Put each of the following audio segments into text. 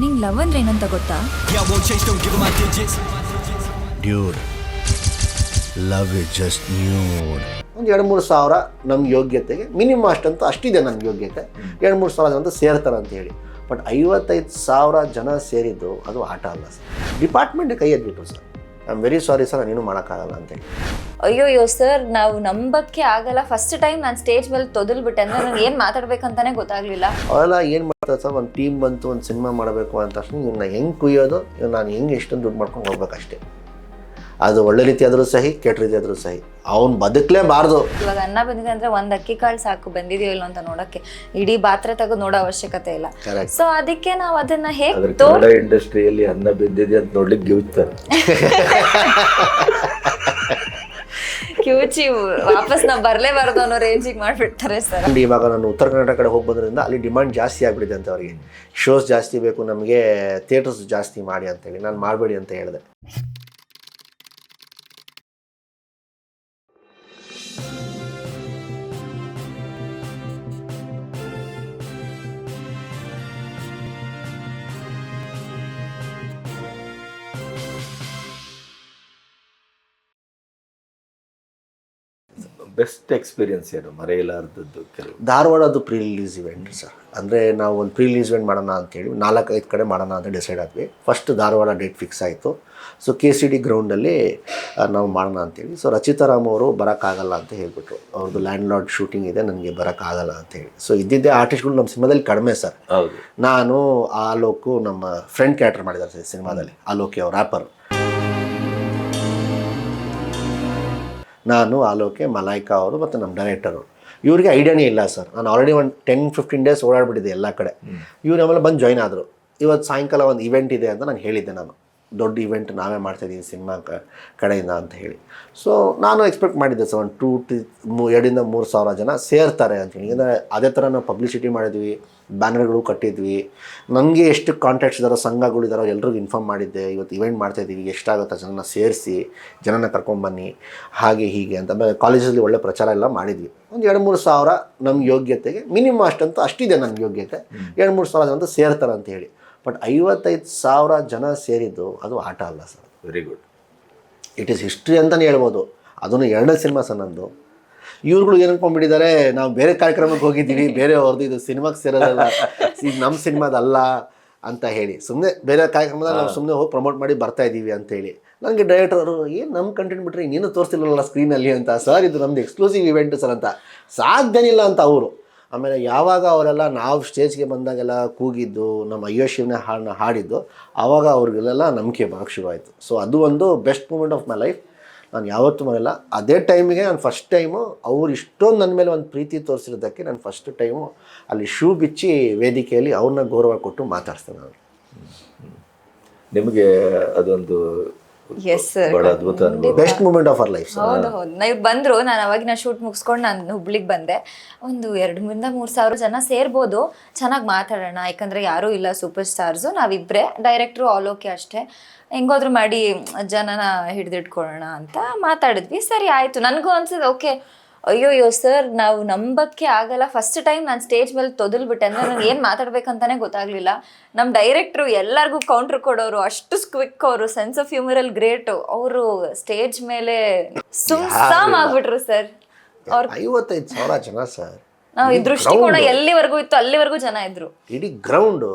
ನಿಂಗೆ ಲವ್ ಅಂದ್ರೆ ಏನಂತ ಗೊತ್ತಾ? Yeah, won't chase, don't give 'em my digits. Dude love is just nude ಒಂದು ಎರಡು ಮೂರು ಸಾವಿರ ನಮ್ಮ ಯೋಗ್ಯತೆಗೆ ಮಿನಿಮಮ್ ಅಷ್ಟಂತೂ ಅಷ್ಟಿದೆ ನಮ್ಮ ಯೋಗ್ಯತೆ. ಎರಡು ಮೂರು ಸಾವಿರ ಜನ ಅಂತ ಸೇರ್ತಾರೆ ಅಂತ ಹೇಳಿ. ಬಟ್ ಐವತ್ತೈದು ಸಾವಿರ ಜನ ಸೇರಿದ್ದು ಅದು ಆಟ ಅಲ್ಲ ಸರ್. ಡಿಪಾರ್ಟ್ಮೆಂಟ್ ಕೈ ಎದ್ಬಿಟ್ರು sir. I am very sorry sir ನಾನೇನು ಮಾಡೋಕ್ಕಾಗಲ್ಲ ಅಯ್ಯೋ ಅಯ್ಯೋಯ್ಯೋ ಸರ್ ನಾವು ನಂಬಕ್ಕೆ ಆಗಲ್ಲ. ಫಸ್ಟ್ ಟೈಮ್ ನಾನು ಸ್ಟೇಜ್ ಮೇಲೆ ತೊದಲ್ಬಿಟ್ಟೆ. ಅಂದ್ರೆ ನನಗೆ ಏನು ಮಾತಾಡ್ಬೇಕಂತಾನೆ ಗೊತ್ತಾಗ್ಲಿಲ್ಲ. ಅವೆಲ್ಲ ಏನು ಮಾಡ್ತಾರೆ ಸರ್ ಒಂದು ಟೀಮ್ ಬಂತು ಒಂದು ಸಿನಿಮಾ ಮಾಡಬೇಕು ಅಂತ ತಕ್ಷಣ ಇವನ್ನ ಹೆಂಗೆ ಕುಯ್ಯೋದು? ಇವ್ನ ನಾನು ಹೆಂಗೆ ಎಷ್ಟೊಂದು ದುಡ್ಡು ಮಾಡ್ಕೊಂಡು ಹೋಗ್ಬೇಕಷ್ಟೇ. ಅದು ಒಳ್ಳೆ ರೀತಿ ಆದರೂ ಸಹಿ ಕೆಟ್ಟ ರೀತಿ ಆದರೂ ಸಹಿ. ಅವ್ನು ಬದುಕಲೇಬಾರ್ದು. ಇವಾಗ ಅನ್ನ ಬಂದಿದೆ ಅಂದ್ರೆ ಒಂದ್ ಅಕ್ಕಿ ಕಾಳು ಸಾಕು ಬಂದಿದೆಯೋ ಇಲ್ಲ ಅಂತ ನೋಡಕ್ಕೆ ಇಡೀ ಪಾತ್ರೆ ತಗೋ ನೋಡೋ ಅವಶ್ಯಕತೆ ಇಲ್ಲ. ಸೊ ಅದಕ್ಕೆ ನಾವು ಅದನ್ನ ಹೇಗೆ ಆದ್ರೆ ಕನ್ನಡ ಇಂಡಸ್ಟ್ರಿಯಲ್ಲಿ ಅನ್ನ ಬಿದ್ದಿದೆ ಅಂತ ನೋಡ್ಲಿಕ್ಕೆ ಗಿವಿತಾರೆ ಕಿವುಚಿ ವಾಪಸ್ ನಾವು ಬರ್ಲೇಬಾರ್ದು ಅನ್ನೋ ರೇಂಜಿಗೆ ಮಾಡ್ಬಿಡ್ತಾರೆ ಸರ್. ಇವಾಗ ನಾನು ಉತ್ತರ ಕರ್ನಾಟಕ ಕಡೆ ಹೋಗಿ ಬಂದ್ರಿಂದ ಅಲ್ಲಿ ಡಿಮಾಂಡ್ ಜಾಸ್ತಿ ಆಗಿಬಿಟ್ಟಿದೆ ಅಂತ ಅವರಿಗೆ. ಶೋಸ್ ಜಾಸ್ತಿ ಬೇಕು ನಮಗೆ ಥಿಯೇಟರ್ಸ್ ಜಾಸ್ತಿ ಮಾಡಿ ಅಂತೇಳಿ ನಾನು ಮಾಡಬೇಡಿ ಅಂತ ಹೇಳಿದೆ. ಬೆಸ್ಟ್ ಎಕ್ಸ್ಪೀರಿಯನ್ಸ್ ಏನು? ಮರೆಯಲಾರದದ್ದು ಕೆಲವು. ಧಾರವಾಡದ್ದು ಪ್ರೀ ರಿಲೀಸ್ ಇವೆಂಟ್ ಸರ್. ಅಂದರೆ ನಾವು ಒಂದು ಪ್ರೀ ರಿಲೀಸ್ ಇವೆಂಟ್ ಮಾಡೋಣ ಅಂತೇಳಿ ನಾಲ್ಕೈದು ಕಡೆ ಮಾಡೋಣ ಅಂತ ಡಿಸೈಡ್ ಆದ್ವಿ. ಫಸ್ಟ್ ಧಾರವಾಡ ಡೇಟ್ ಫಿಕ್ಸ್ ಆಯಿತು. ಸೊ ಕೆ ಸಿ ಡಿ ಗ್ರೌಂಡಲ್ಲಿ ನಾವು ಮಾಡೋಣ ಅಂತೇಳಿ ಸೊ ರಚಿತಾರಾಮ್ ಅವರು ಬರೋಕ್ಕಾಗಲ್ಲ ಅಂತ ಹೇಳ್ಬಿಟ್ರು. ಅವ್ರದ್ದು ಲ್ಯಾಂಡ್ ಲಾರ್ಡ್ ಶೂಟಿಂಗ್ ಇದೆ ನನಗೆ ಬರೋಕ್ಕಾಗಲ್ಲ ಅಂತೇಳಿ ಸೊ ಇದ್ದಿದ್ದೇ ಆರ್ಟಿಸ್ಟ್ಗಳು ನಮ್ಮ ಸಿನಿಮಾದಲ್ಲಿ ಕಡಿಮೆ ಸರ್. ಹೌದು. ನಾನು ಆಲೋಕು ನಮ್ಮ ಫ್ರೆಂಡ್ ಕ್ಯಾರೆಕ್ಟರ್ ಮಾಡಿದ್ದಾರೆ ಸರ್ ಸಿನಿಮಾದಲ್ಲಿ. ಆಲೋಕಿ ಅವ್ರು ರ್ಯಾಪರ್ ನಾನು ಆಲೋಕೆ ಮಲಾಯ್ಕಾ ಅವರು ಮತ್ತು ನಮ್ಮ ಡೈರೆಕ್ಟರು ಇವರಿಗೆ ಐಡಿಯಾನೇ ಇಲ್ಲ ಸರ್. ನಾನು ಆಲ್ರೆಡಿ ಒಂದು ಟೆನ್ ಫಿಫ್ಟೀನ್ ಡೇಸ್ ಓಡಾಡ್ಬಿಟ್ಟಿದೆ ಎಲ್ಲ ಕಡೆ. ಇವ್ರು ಆಮೇಲೆ ಬಂದು ಜಾಯ್ನ್ ಆದರು. ಇವತ್ತು ಸಾಯಂಕಾಲ ಒಂದು ಇವೆಂಟ್ ಇದೆ ಅಂತ ನಾನು ಹೇಳಿದ್ದೆ ನಾನು. ದೊಡ್ಡ ಇವೆಂಟ್ ನಾವೇ ಮಾಡ್ತಾಯಿದ್ದೀವಿ ಸಿನಿಮಾ ಕ ಕಡೆಯಿಂದ ಅಂತ ಹೇಳಿ. ಸೊ ನಾನು ಎಕ್ಸ್ಪೆಕ್ಟ್ ಮಾಡಿದ್ದೆ ಸರ್ ಒಂದು ಟೂ ಟಿ ಮೂ ಎರಡರಿಂದ ಮೂರು ಸಾವಿರ ಜನ ಸೇರ್ತಾರೆ ಅಂತೇಳಿ ಅಂದರೆ ಅದೇ ಥರ ನಾವು ಪಬ್ಲಿಸಿಟಿ ಮಾಡಿದ್ವಿ. ಬ್ಯಾನರ್ಗಳು ಕಟ್ಟಿದ್ವಿ. ನನಗೆ ಎಷ್ಟು ಕಾಂಟ್ಯಾಕ್ಟ್ಸ್ ಇದ್ದಾರೋ ಸಂಘಗಳು ಇದ್ದಾರೋ ಎಲ್ರಿಗೂ ಇನ್ಫಾರ್ಮ್ ಮಾಡಿದ್ದೆ. ಇವತ್ತು ಇವೆಂಟ್ ಮಾಡ್ತಾಯಿದ್ದೀವಿ ಎಷ್ಟಾಗುತ್ತೆ ಜನನ ಸೇರಿಸಿ ಜನನ ಕರ್ಕೊಂಬನ್ನಿ ಹಾಗೆ ಹೀಗೆ ಅಂತ. ಕಾಲೇಜಲ್ಲಿ ಒಳ್ಳೆ ಪ್ರಚಾರ ಎಲ್ಲ ಮಾಡಿದ್ವಿ. ಒಂದು ಎರಡು ಮೂರು ಸಾವಿರ ನಮ್ಮ ಯೋಗ್ಯತೆಗೆ ಮಿನಿಮಮ್ ಅಷ್ಟಂತೂ ಅಷ್ಟಿದೆ ನನ್ನ ಯೋಗ್ಯತೆ. ಎರಡು ಮೂರು ಸಾವಿರ ಜನ ಅಂತ ಸೇರ್ತಾರೆ ಅಂತ ಹೇಳಿ. ಬಟ್ ಐವತ್ತೈದು ಸಾವಿರ ಜನ ಸೇರಿದ್ದು ಅದು ಆಟ ಅಲ್ಲ sir. Very good it is history ಅಂತಲೇ ಹೇಳ್ಬೋದು. ಅದನ್ನು ಎರಡನೇ ಸಿನಿಮಾ ಸರ್ ನಂದು. ಇವ್ರುಗಳು ಏನು ಅನ್ಕೊಂಡ್ಬಿಟ್ಟಿದ್ದಾರೆ ನಾವು ಬೇರೆ ಕಾರ್ಯಕ್ರಮಕ್ಕೆ ಹೋಗಿದ್ದೀವಿ ಬೇರೆ ಅವ್ರದ್ದು ಇದು ಸಿನಿಮಾಗೆ ಸೇರೋದಲ್ಲ ಇದು ನಮ್ಮ ಸಿನಿಮಾದಲ್ಲ ಅಂತ ಹೇಳಿ. ಸುಮ್ಮನೆ ಬೇರೆ ಕಾರ್ಯಕ್ರಮದಲ್ಲಿ ನಾವು ಸುಮ್ಮನೆ ಹೋಗಿ ಪ್ರಮೋಟ್ ಮಾಡಿ ಬರ್ತಾ ಇದ್ದೀವಿ ಅಂತ ಹೇಳಿ. ನನಗೆ ಡೈರೆಕ್ಟರ್ ಅವರು ಏನು ನಮ್ಮ ಕಂಟೆಂಟ್ ಬಿಟ್ಟರೆ ಇನ್ನೇನು ತೋರಿಸಿಲ್ಲಲ್ಲ ಸ್ಕ್ರೀನಲ್ಲಿ ಅಂತ ಸರ್ ಇದು ನಮ್ದು ಎಕ್ಸ್ಕ್ಲೂಸಿವ್ ಇವೆಂಟ್ ಸರ್ ಅಂತ. ಸಾಧ್ಯನಿಲ್ಲ ಅಂತ ಅವರು. ಆಮೇಲೆ ಯಾವಾಗ ಅವರೆಲ್ಲ ನಾವು ಸ್ಟೇಜ್ಗೆ ಬಂದಾಗೆಲ್ಲ ಕೂಗಿದ್ದು ನಮ್ಮ ಅಯ್ಯೋ ಶಿವನ ಹಾಡನ್ನ ಹಾಡಿದ್ದು ಆವಾಗ ಅವ್ರಿಗೆಲ್ಲ ನಂಬಿಕೆ ಭಾಗ ಶುರುವಾಯಿತು ಸೊ ಅದು ಒಂದು best moment of my life ನಾನು ಯಾವತ್ತೂ ಮರೆಯಲ್ಲ. ಅದೇ ಟೈಮಿಗೆ ನಾನು ಫಸ್ಟ್ ಟೈಮು ಅವ್ರು ಇಷ್ಟೊಂದು ನನ್ನ ಮೇಲೆ ಒಂದು ಪ್ರೀತಿ ತೋರಿಸಿರೋದಕ್ಕೆ ನಾನು ಫಸ್ಟ್ ಟೈಮು ಅಲ್ಲಿ ಶೂ ಬಿಚ್ಚಿ ವೇದಿಕೆಯಲ್ಲಿ ಅವ್ರನ್ನ ಗೌರವ ಕೊಟ್ಟು ಮಾತಾಡ್ತೇನೆ ನಾನು. ನಿಮಗೆ ಅದೊಂದು ಎಸ್ ಸರ್ ಬಹಳ ಅದ್ಭುತ ಅನುಭವ. Best moment of our life ಹೌದು ಹೌದು. ನೀವು ಬಂದ್ರು ನಾನು ಅವಾಗಿನ ಶೂಟ್ ಮುಗಿಸ್ಕೊಂಡು ನಾನು ಹುಬ್ಳಿಗೆ ಬಂದೆ. ಒಂದು ಎರಡರಿಂದ ಮೂರು ಸಾವಿರ ಜನ ಸೇರ್ಬೋದು. ಚೆನ್ನಾಗಿ ಮಾತಾಡೋಣ ಯಾಕಂದ್ರೆ ಯಾರೂ ಇಲ್ಲ ಸೂಪರ್ ಸ್ಟಾರ್ಸು ನಾವಿಬ್ಬರೇ ಡೈರೆಕ್ಟ್ರು ಆಲೋಕೆ ಅಷ್ಟೇ. ಹೆಂಗೋದ್ರು ಮಾಡಿ ಜನನ ಹಿಡಿದಿಟ್ಕೊಳ್ಳೋಣ ಅಂತ ಮಾತಾಡಿದ್ವಿ. ಸರಿ ಆಯಿತು. ನನಗೂ ಅನ್ಸಿದ್ದು ಓಕೆ ಅಯ್ಯೋಯ್ಯೋ ಸರ್ ನಾವು ನಂಬಕ್ಕೆ ಆಗಲ್ಲ. ಫಸ್ಟ್ ಟೈಮ್ ನಾನು ಸ್ಟೇಜ್ ಮೇಲೆ ತೊದಲ್ಬಿಟ್ಟೆ. ಅಂದ್ರೆ ನನಗೆ ಏನು ಮಾತಾಡ್ಬೇಕಂತಾನೆ ಗೊತ್ತಾಗ್ಲಿಲ್ಲ. ನಮ್ಮ ಡೈರೆಕ್ಟ್ರು ಎಲ್ಲರಿಗೂ ಕೌಂಟ್ರ್ ಕೊಡೋರು ಅಷ್ಟು ಕ್ವಿಕ್ ಅವರು ಸೆನ್ಸ್ ಆಫ್ ಹ್ಯೂಮರಲ್ ಗ್ರೇಟ್ ಅವರು ಸ್ಟೇಜ್ ಮೇಲೆ ಸುಮ್ ಸಾಮ್ ಆಗ್ಬಿಟ್ರು ಸರ್. ಅವ್ರ ಐವತ್ತೈದು ಸಾವಿರ ಜನ ಸರ್. ನಾವು ಈ ದೃಷ್ಟಿಕೋನ ಎಲ್ಲಿವರೆಗೂ ಇತ್ತು ಅಲ್ಲಿವರೆಗೂ ಜನ ಇದ್ರು. ಇಡೀ ಗ್ರೌಂಡ್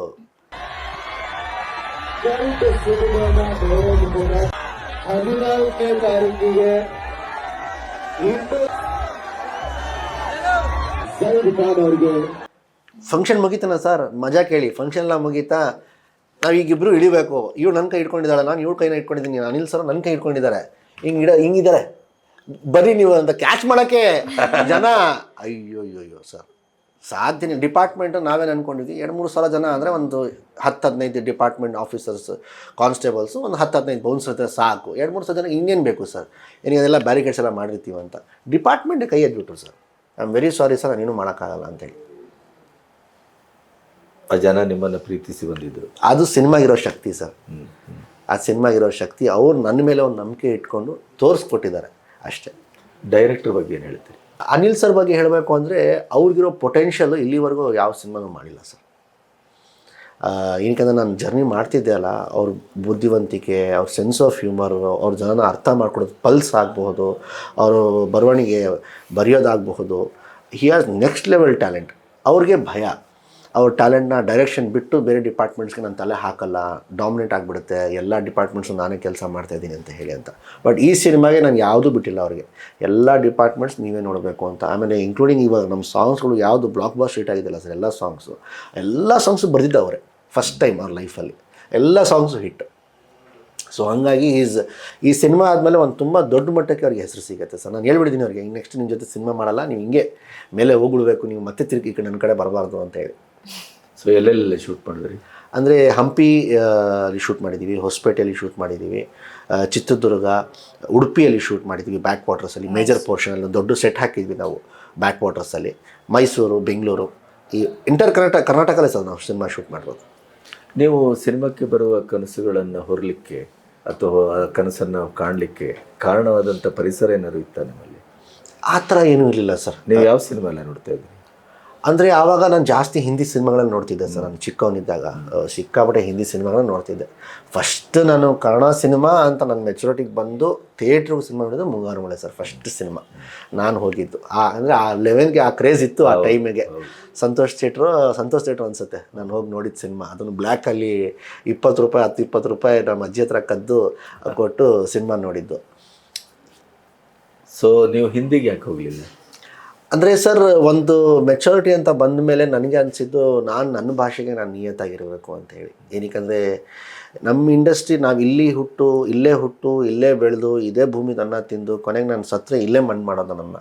ಹದಿನಾಲ್ಕನೇ ತಾರೀಕಿಗೆ ಫಂಕ್ಷನ್ ಮುಗೀತಾನ ಸರ್ ಮಜಾ ಕೇಳಿ. ಫಂಕ್ಷನ್ ಎಲ್ಲ ಮುಗೀತಾ? ನಾವು ಈಗಿಬ್ರು ಇಳಿಬೇಕು. ಇವ್ರು ನನ್ನ ಕೈ ಇಟ್ಕೊಂಡಿದ್ದಾಳೆ ನಾನು ಇವ್ರ ಕೈನ ಇಟ್ಕೊಂಡಿದ್ದೀನಿ ಅನಿಲ್ ಸರ್ ನನ್ನ ಕೈ ಇಟ್ಕೊಂಡಿದ್ದಾರೆ ಹಿಂಗೆ ಇಡ ಹಿಂಗಿದ್ದಾರೆ ಬರೀ ನೀವು ಅಂತ ಕ್ಯಾಚ್ ಮಾಡೋಕ್ಕೆ ಜನ. ಅಯ್ಯೋ ಅಯ್ಯೋ ಅಯ್ಯೋ ಸರ್ ಸಾಧ್ಯ ಡಿಪಾರ್ಟ್ಮೆಂಟು ನಾವೇನು ಅಂದ್ಕೊಂಡಿದ್ವಿ ಎರಡು ಮೂರು ಸಾವಿರ ಜನ ಅಂದರೆ ಒಂದು ಹತ್ತು ಹದಿನೈದು ಡಿಪಾರ್ಟ್ಮೆಂಟ್ ಆಫೀಸರ್ಸ್ ಕಾನ್ಸ್ಟೇಬಲ್ಸು ಒಂದು ಹತ್ತು ಹದಿನೈದು ಬೌನ್ಸ್ ಹತ್ರ ಸಾಕು. ಎರಡು ಮೂರು ಸಾವಿರ ಜನ ಇನ್ನೇನು ಬೇಕು ಸರ್ ಏನಿಗೆ ಅದೆಲ್ಲ ಬ್ಯಾರಿಕೇಡ್ಸ್ ಎಲ್ಲ ಮಾಡಿರ್ತೀವಿ ಅಂತ. ಡಿಪಾರ್ಟ್ಮೆಂಟ್ ಕೈ ಎದ್ಬಿಟ್ರು sir I am very sorry sir ನಾನೇನು ಮಾಡೋಕ್ಕಾಗಲ್ಲ ಅಂತೇಳಿ. ಆ ಜನ ನಿಮ್ಮನ್ನು ಪ್ರೀತಿಸಿ ಬಂದಿದ್ದರು ಅದು ಸಿನಿಮಾಗಿರೋ ಶಕ್ತಿ ಸರ್ ಆ ಸಿನಿಮಾಗಿರೋ ಶಕ್ತಿ ಅವ್ರು ನನ್ನ ಮೇಲೆ ಒಂದು ನಂಬಿಕೆ ಇಟ್ಕೊಂಡು ತೋರಿಸ್ಕೊಟ್ಟಿದ್ದಾರೆ ಅಷ್ಟೇ. ಡೈರೆಕ್ಟರ್ ಬಗ್ಗೆ ಏನು ಹೇಳ್ತೀರಿ? ಅನಿಲ್ ಸರ್ ಬಗ್ಗೆ ಹೇಳಬೇಕು ಅಂದರೆ ಅವ್ರಿಗಿರೋ ಪೊಟೆನ್ಷಿಯಲ್ ಇಲ್ಲಿವರೆಗೂ ಯಾವ ಸಿನಿಮಾನೂ ಮಾಡಿಲ್ಲ ಸರ್ ಏನಕ್ಕಂದ್ರೆ ನಾನು ಜರ್ನಿ ಮಾಡ್ತಿದ್ದೆ ಅಲ್ಲ, ಅವ್ರ ಬುದ್ಧಿವಂತಿಕೆ, ಅವ್ರ ಸೆನ್ಸ್ ಆಫ್ ಹ್ಯೂಮರು ಅವ್ರ ಜನನ ಅರ್ಥ ಮಾಡ್ಕೊಡೋದು ಪಲ್ಸ್ ಆಗಬಹುದು, ಅವರು ಬರವಣಿಗೆ ಬರೆಯೋದಾಗಬಹುದು. He has next level talent ಅವ್ರಿಗೆ ಭಯ. ಅವ್ರ ಟ್ಯಾಲೆಂಟ್ನ ಡೈರೆಕ್ಷನ್ ಬಿಟ್ಟು ಬೇರೆ ಡಿಪಾರ್ಟ್ಮೆಂಟ್ಸ್ಗೆ ನಾನು ತಲೆ ಹಾಕಲ್ಲ ಡಾಮಿನೇಟ್ ಆಗಿಬಿಡುತ್ತೆ, ಎಲ್ಲ ಡಿಪಾರ್ಟ್ಮೆಂಟ್ಸು ನಾನೇ ಕೆಲಸ ಮಾಡ್ತಾಯಿದ್ದೀನಿ ಅಂತ ಹೇಳಿ ಅಂತ. ಬಟ್ ಈ ಸಿನಿಮಾಗೆ ನಾನು ಯಾವುದೂ ಬಿಟ್ಟಿಲ್ಲ ಅವ್ರಿಗೆ. ಎಲ್ಲ ಡಿಪಾರ್ಟ್ಮೆಂಟ್ಸ್ ನೀವೇ ನೋಡಬೇಕು ಅಂತ. ಆಮೇಲೆ ಇನ್ಕ್ಲೂಡಿಂಗ್ ಇವಾಗ ನಮ್ಮ ಸಾಂಗ್ಸ್ಗಳು ಯಾವುದು ಬ್ಲಾಕ್ ಬಾಸ್ ಹಿಟ್ ಆಗಿದೆಯಲ್ಲ ಸರ್ ಎಲ್ಲ ಸಾಂಗ್ಸು ಎಲ್ಲ ಸಾಂಗ್ಸು ಬರೆದಿದ್ದವ್ರೆ. ಫಸ್ಟ್ ಟೈಮ್ ಅವ್ರ ಲೈಫಲ್ಲಿ ಎಲ್ಲ ಸಾಂಗ್ಸು ಹಿಟ್ ಸೊ ಹಂಗಾಗಿ ಈಸ್ ಈ ಸಿನಿಮಾ ಆದಮೇಲೆ ಒಂದು ತುಂಬ ದೊಡ್ಡ ಮಟ್ಟಕ್ಕೆ ಅವ್ರಿಗೆ ಹೆಸರು ಸಿಗುತ್ತೆ ಸರ್. ನಾನು ಹೇಳ್ಬಿಡ್ತೀನಿ ಅವ್ರಿಗೆ ನೆಕ್ಸ್ಟ್ ನಿಮ್ಮ ಜೊತೆ ಸಿನಿಮಾ ಮಾಡಲ್ಲ ನೀವು ಹಿಂಗೆ ಮೇಲೆ ಹೋಗ್ಬಿಡ್ಬೇಕು ನೀವು ಮತ್ತೆ ತಿರುಗಿ ಈ ಕಡೆ ನನ್ನ ಕಡೆ ಬರಬಾರ್ದು ಅಂತ ಹೇಳಿ. ಸೊ ಎಲ್ಲೆಲ್ಲ ಶೂಟ್ ಮಾಡಿದ್ರಿ? ಅಂದರೆ ಹಂಪಿ ಅಲ್ಲಿ ಶೂಟ್ ಮಾಡಿದ್ದೀವಿ ಹೊಸಪೇಟೆಯಲ್ಲಿ ಶೂಟ್ ಮಾಡಿದ್ದೀವಿ ಚಿತ್ರದುರ್ಗ ಉಡುಪಿಯಲ್ಲಿ ಶೂಟ್ ಮಾಡಿದ್ದೀವಿ ಬ್ಯಾಕ್ ವಾಟರ್ಸಲ್ಲಿ ಮೇಜರ್ ಪೋರ್ಷನಲ್ಲಿ ದೊಡ್ಡ ಸೆಟ್ ಹಾಕಿದ್ವಿ ನಾವು ಬ್ಯಾಕ್ ವಾಟರ್ಸಲ್ಲಿ ಮೈಸೂರು ಬೆಂಗಳೂರು ಈ ಇಂಟರ್ ಕರ್ನಾಟಕ ಕರ್ನಾಟಕಲ್ಲೇ ಸರ್ ನಾವು ಸಿನಿಮಾ ಶೂಟ್ ಮಾಡ್ಬೋದು. ನೀವು ಸಿನಿಮಾಕ್ಕೆ ಬರುವ ಕನಸುಗಳನ್ನು ಹೊರಲಿಕ್ಕೆ ಅಥವಾ ಆ ಕನಸನ್ನು ಕಾಣಲಿಕ್ಕೆ ಕಾರಣವಾದಂಥ ಪರಿಸರ ಏನಾದ್ರು ಇತ್ತ ನಿಮ್ಮಲ್ಲಿ? ಆ ಥರ ಏನೂ ಇರಲಿಲ್ಲ ಸರ್. ನೀವು ಯಾವ ಸಿನಿಮಾ ಎಲ್ಲ ನೋಡ್ತಾ ಇದ್ರಿ ಅಂದರೆ ಆವಾಗ ನಾನು ಜಾಸ್ತಿ ಹಿಂದಿ ಸಿನಿಮಾಗಳನ್ನ ನೋಡ್ತಿದ್ದೆ ಸರ್. ನಾನು ಚಿಕ್ಕವನಿದ್ದಾಗ ಸಿಕ್ಕಾಪಟ್ಟೆ ಹಿಂದಿ ಸಿನಿಮಾಗಳನ್ನ ನೋಡ್ತಿದ್ದೆ. ಫಸ್ಟ್ ನಾನು ಕನ್ನಡ ಸಿನಿಮಾ ಅಂತ ನನ್ನ ಮೆಚುರಿಟಿಗೆ ಬಂದು ಥಿಯೇಟ್ರಿಗೆ ಸಿನಿಮಾ ನೋಡಿದ್ದು ಮುಂಗಾರು ಮಳೆ ಸರ್ ಫಸ್ಟ್ ಸಿನಿಮಾ. ನಾನು ಹೋಗಿದ್ದು. ಆ ಅಂದರೆ ಆ ಲೆವೆನ್ಗೆ ಆ ಕ್ರೇಜ್ ಇತ್ತು ಆ ಟೈಮಿಗೆ ಸಂತೋಷ್ ಥಿಯೇಟ್ರು ಸಂತೋಷ್ ಥಿಯೇಟ್ರ್ ಅನಿಸುತ್ತೆ. ನಾನು ಹೋಗಿ ನೋಡಿದ ಸಿನಿಮಾ. ಅದನ್ನು ಬ್ಲ್ಯಾಕಲ್ಲಿ ಇಪ್ಪತ್ತು ರೂಪಾಯಿ ಹತ್ತು ಇಪ್ಪತ್ತು ರೂಪಾಯಿ ನಮ್ಮ ಅಜ್ಜಿ ಹತ್ರ ಕದ್ದು ಕೊಟ್ಟು ಸಿನಿಮಾ ನೋಡಿದ್ದು. ಸೊ ನೀವು ಹಿಂದಿಗೆ ಯಾಕೆ ಹೋಗಲಿಲ್ಲ? ಅಂದರೆ ಸರ್, ಒಂದು ಮೆಚುರಿಟಿ ಅಂತ ಬಂದ ಮೇಲೆ ನನಗೆ ಅನಿಸಿದ್ದು ನಾನು ನನ್ನ ಭಾಷೆಗೆ ನಾನು ನಿಯತ್ತಾಗಿರಬೇಕು ಅಂತ ಹೇಳಿ. ಏನಕ್ಕಂದರೆ ನಮ್ಮ ಇಂಡಸ್ಟ್ರಿ ನಾವು ಇಲ್ಲಿ ಹುಟ್ಟು, ಇಲ್ಲೇ ಹುಟ್ಟು, ಇಲ್ಲೇ ಬೆಳೆದು, ಇದೇ ಭೂಮಿ ನನ್ನ ತಿಂದು, ಕೊನೆಗೆ ನಾನು ಸತ್ತರೆ ಇಲ್ಲೇ ಮಣ್ಣು ಮಾಡೋದು ನನ್ನ.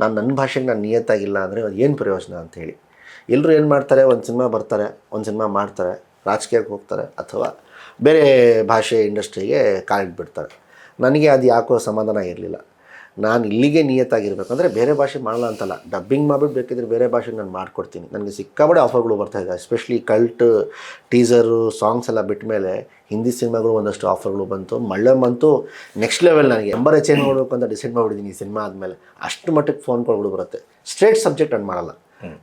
ನಾನು ನನ್ನ ಭಾಷೆಗೆ ನಾನು ನಿಯತ್ತಾಗಿಲ್ಲ ಅಂದರೆ ಅದು ಏನು ಪ್ರಯೋಜನ ಅಂಥೇಳಿ ಎಲ್ಲರೂ ಏನು ಮಾಡ್ತಾರೆ? ಒಂದು ಸಿನಿಮಾ ಬರ್ತಾರೆ, ಒಂದು ಸಿನಿಮಾ ಮಾಡ್ತಾರೆ, ರಾಜಕೀಯಕ್ಕೆ ಹೋಗ್ತಾರೆ, ಅಥವಾ ಬೇರೆ ಭಾಷೆ ಇಂಡಸ್ಟ್ರಿಗೆ ಕಾಲಿಟ್ಬಿಡ್ತಾರೆ. ನನಗೆ ಅದು ಯಾಕೋ ಸಮಾಧಾನ ಇರಲಿಲ್ಲ. ನಾನು ಇಲ್ಲಿಗೆ ನಿಯತ್ತಾಗಿರ್ಬೇಕು ಅಂದರೆ ಬೇರೆ ಭಾಷೆ ಮಾಡಲ್ಲ ಅಂತಲ್ಲ. ಡಬ್ಬಿಂಗ್ ಮಾಡ್ಬಿಟ್ಟು ಬೇಕಿದ್ರೆ ಬೇರೆ ಭಾಷೆಗೆ ನಾನು ಮಾಡ್ಕೊಡ್ತೀನಿ. ನನಗೆ ಸಿಕ್ಕಾಬಡೆ ಆಫರ್ಗಳು ಬರ್ತಾ ಇದೆ. ಎಸ್ಪೆಷಲಿ ಕಲ್ಟ್ ಟೀಸರು ಸಾಂಗ್ಸ್ ಎಲ್ಲ ಬಿಟ್ಟ ಮೇಲೆ ಹಿಂದಿ ಸಿನಿಮಾಗಳು ಒಂದಷ್ಟು ಆಫರ್ಗಳು ಬಂತು. ಮಳ್ಳೆ ಬಂತು. ನೆಕ್ಸ್ಟ್ ಲೆವೆಲ್ ನನಗೆ. ಎಂಬರ್ ಚೇಂಜ್ ಮಾಡಬೇಕು ಅಂತ ಡಿಸೈಡ್ ಮಾಡಿಬಿಟ್ಟಿದ್ದೀನಿ ಈ ಸಿನಿಮಾ ಆದಮೇಲೆ. ಅಷ್ಟು ಮಟ್ಟಕ್ಕೆ ಫೋನ್ ಕಾಲ್ಗಳು ಬರುತ್ತೆ. ಸ್ಟ್ರೇಟ್ ಸಬ್ಜೆಕ್ಟ್ ನಾನು ಮಾಡಲ್ಲ.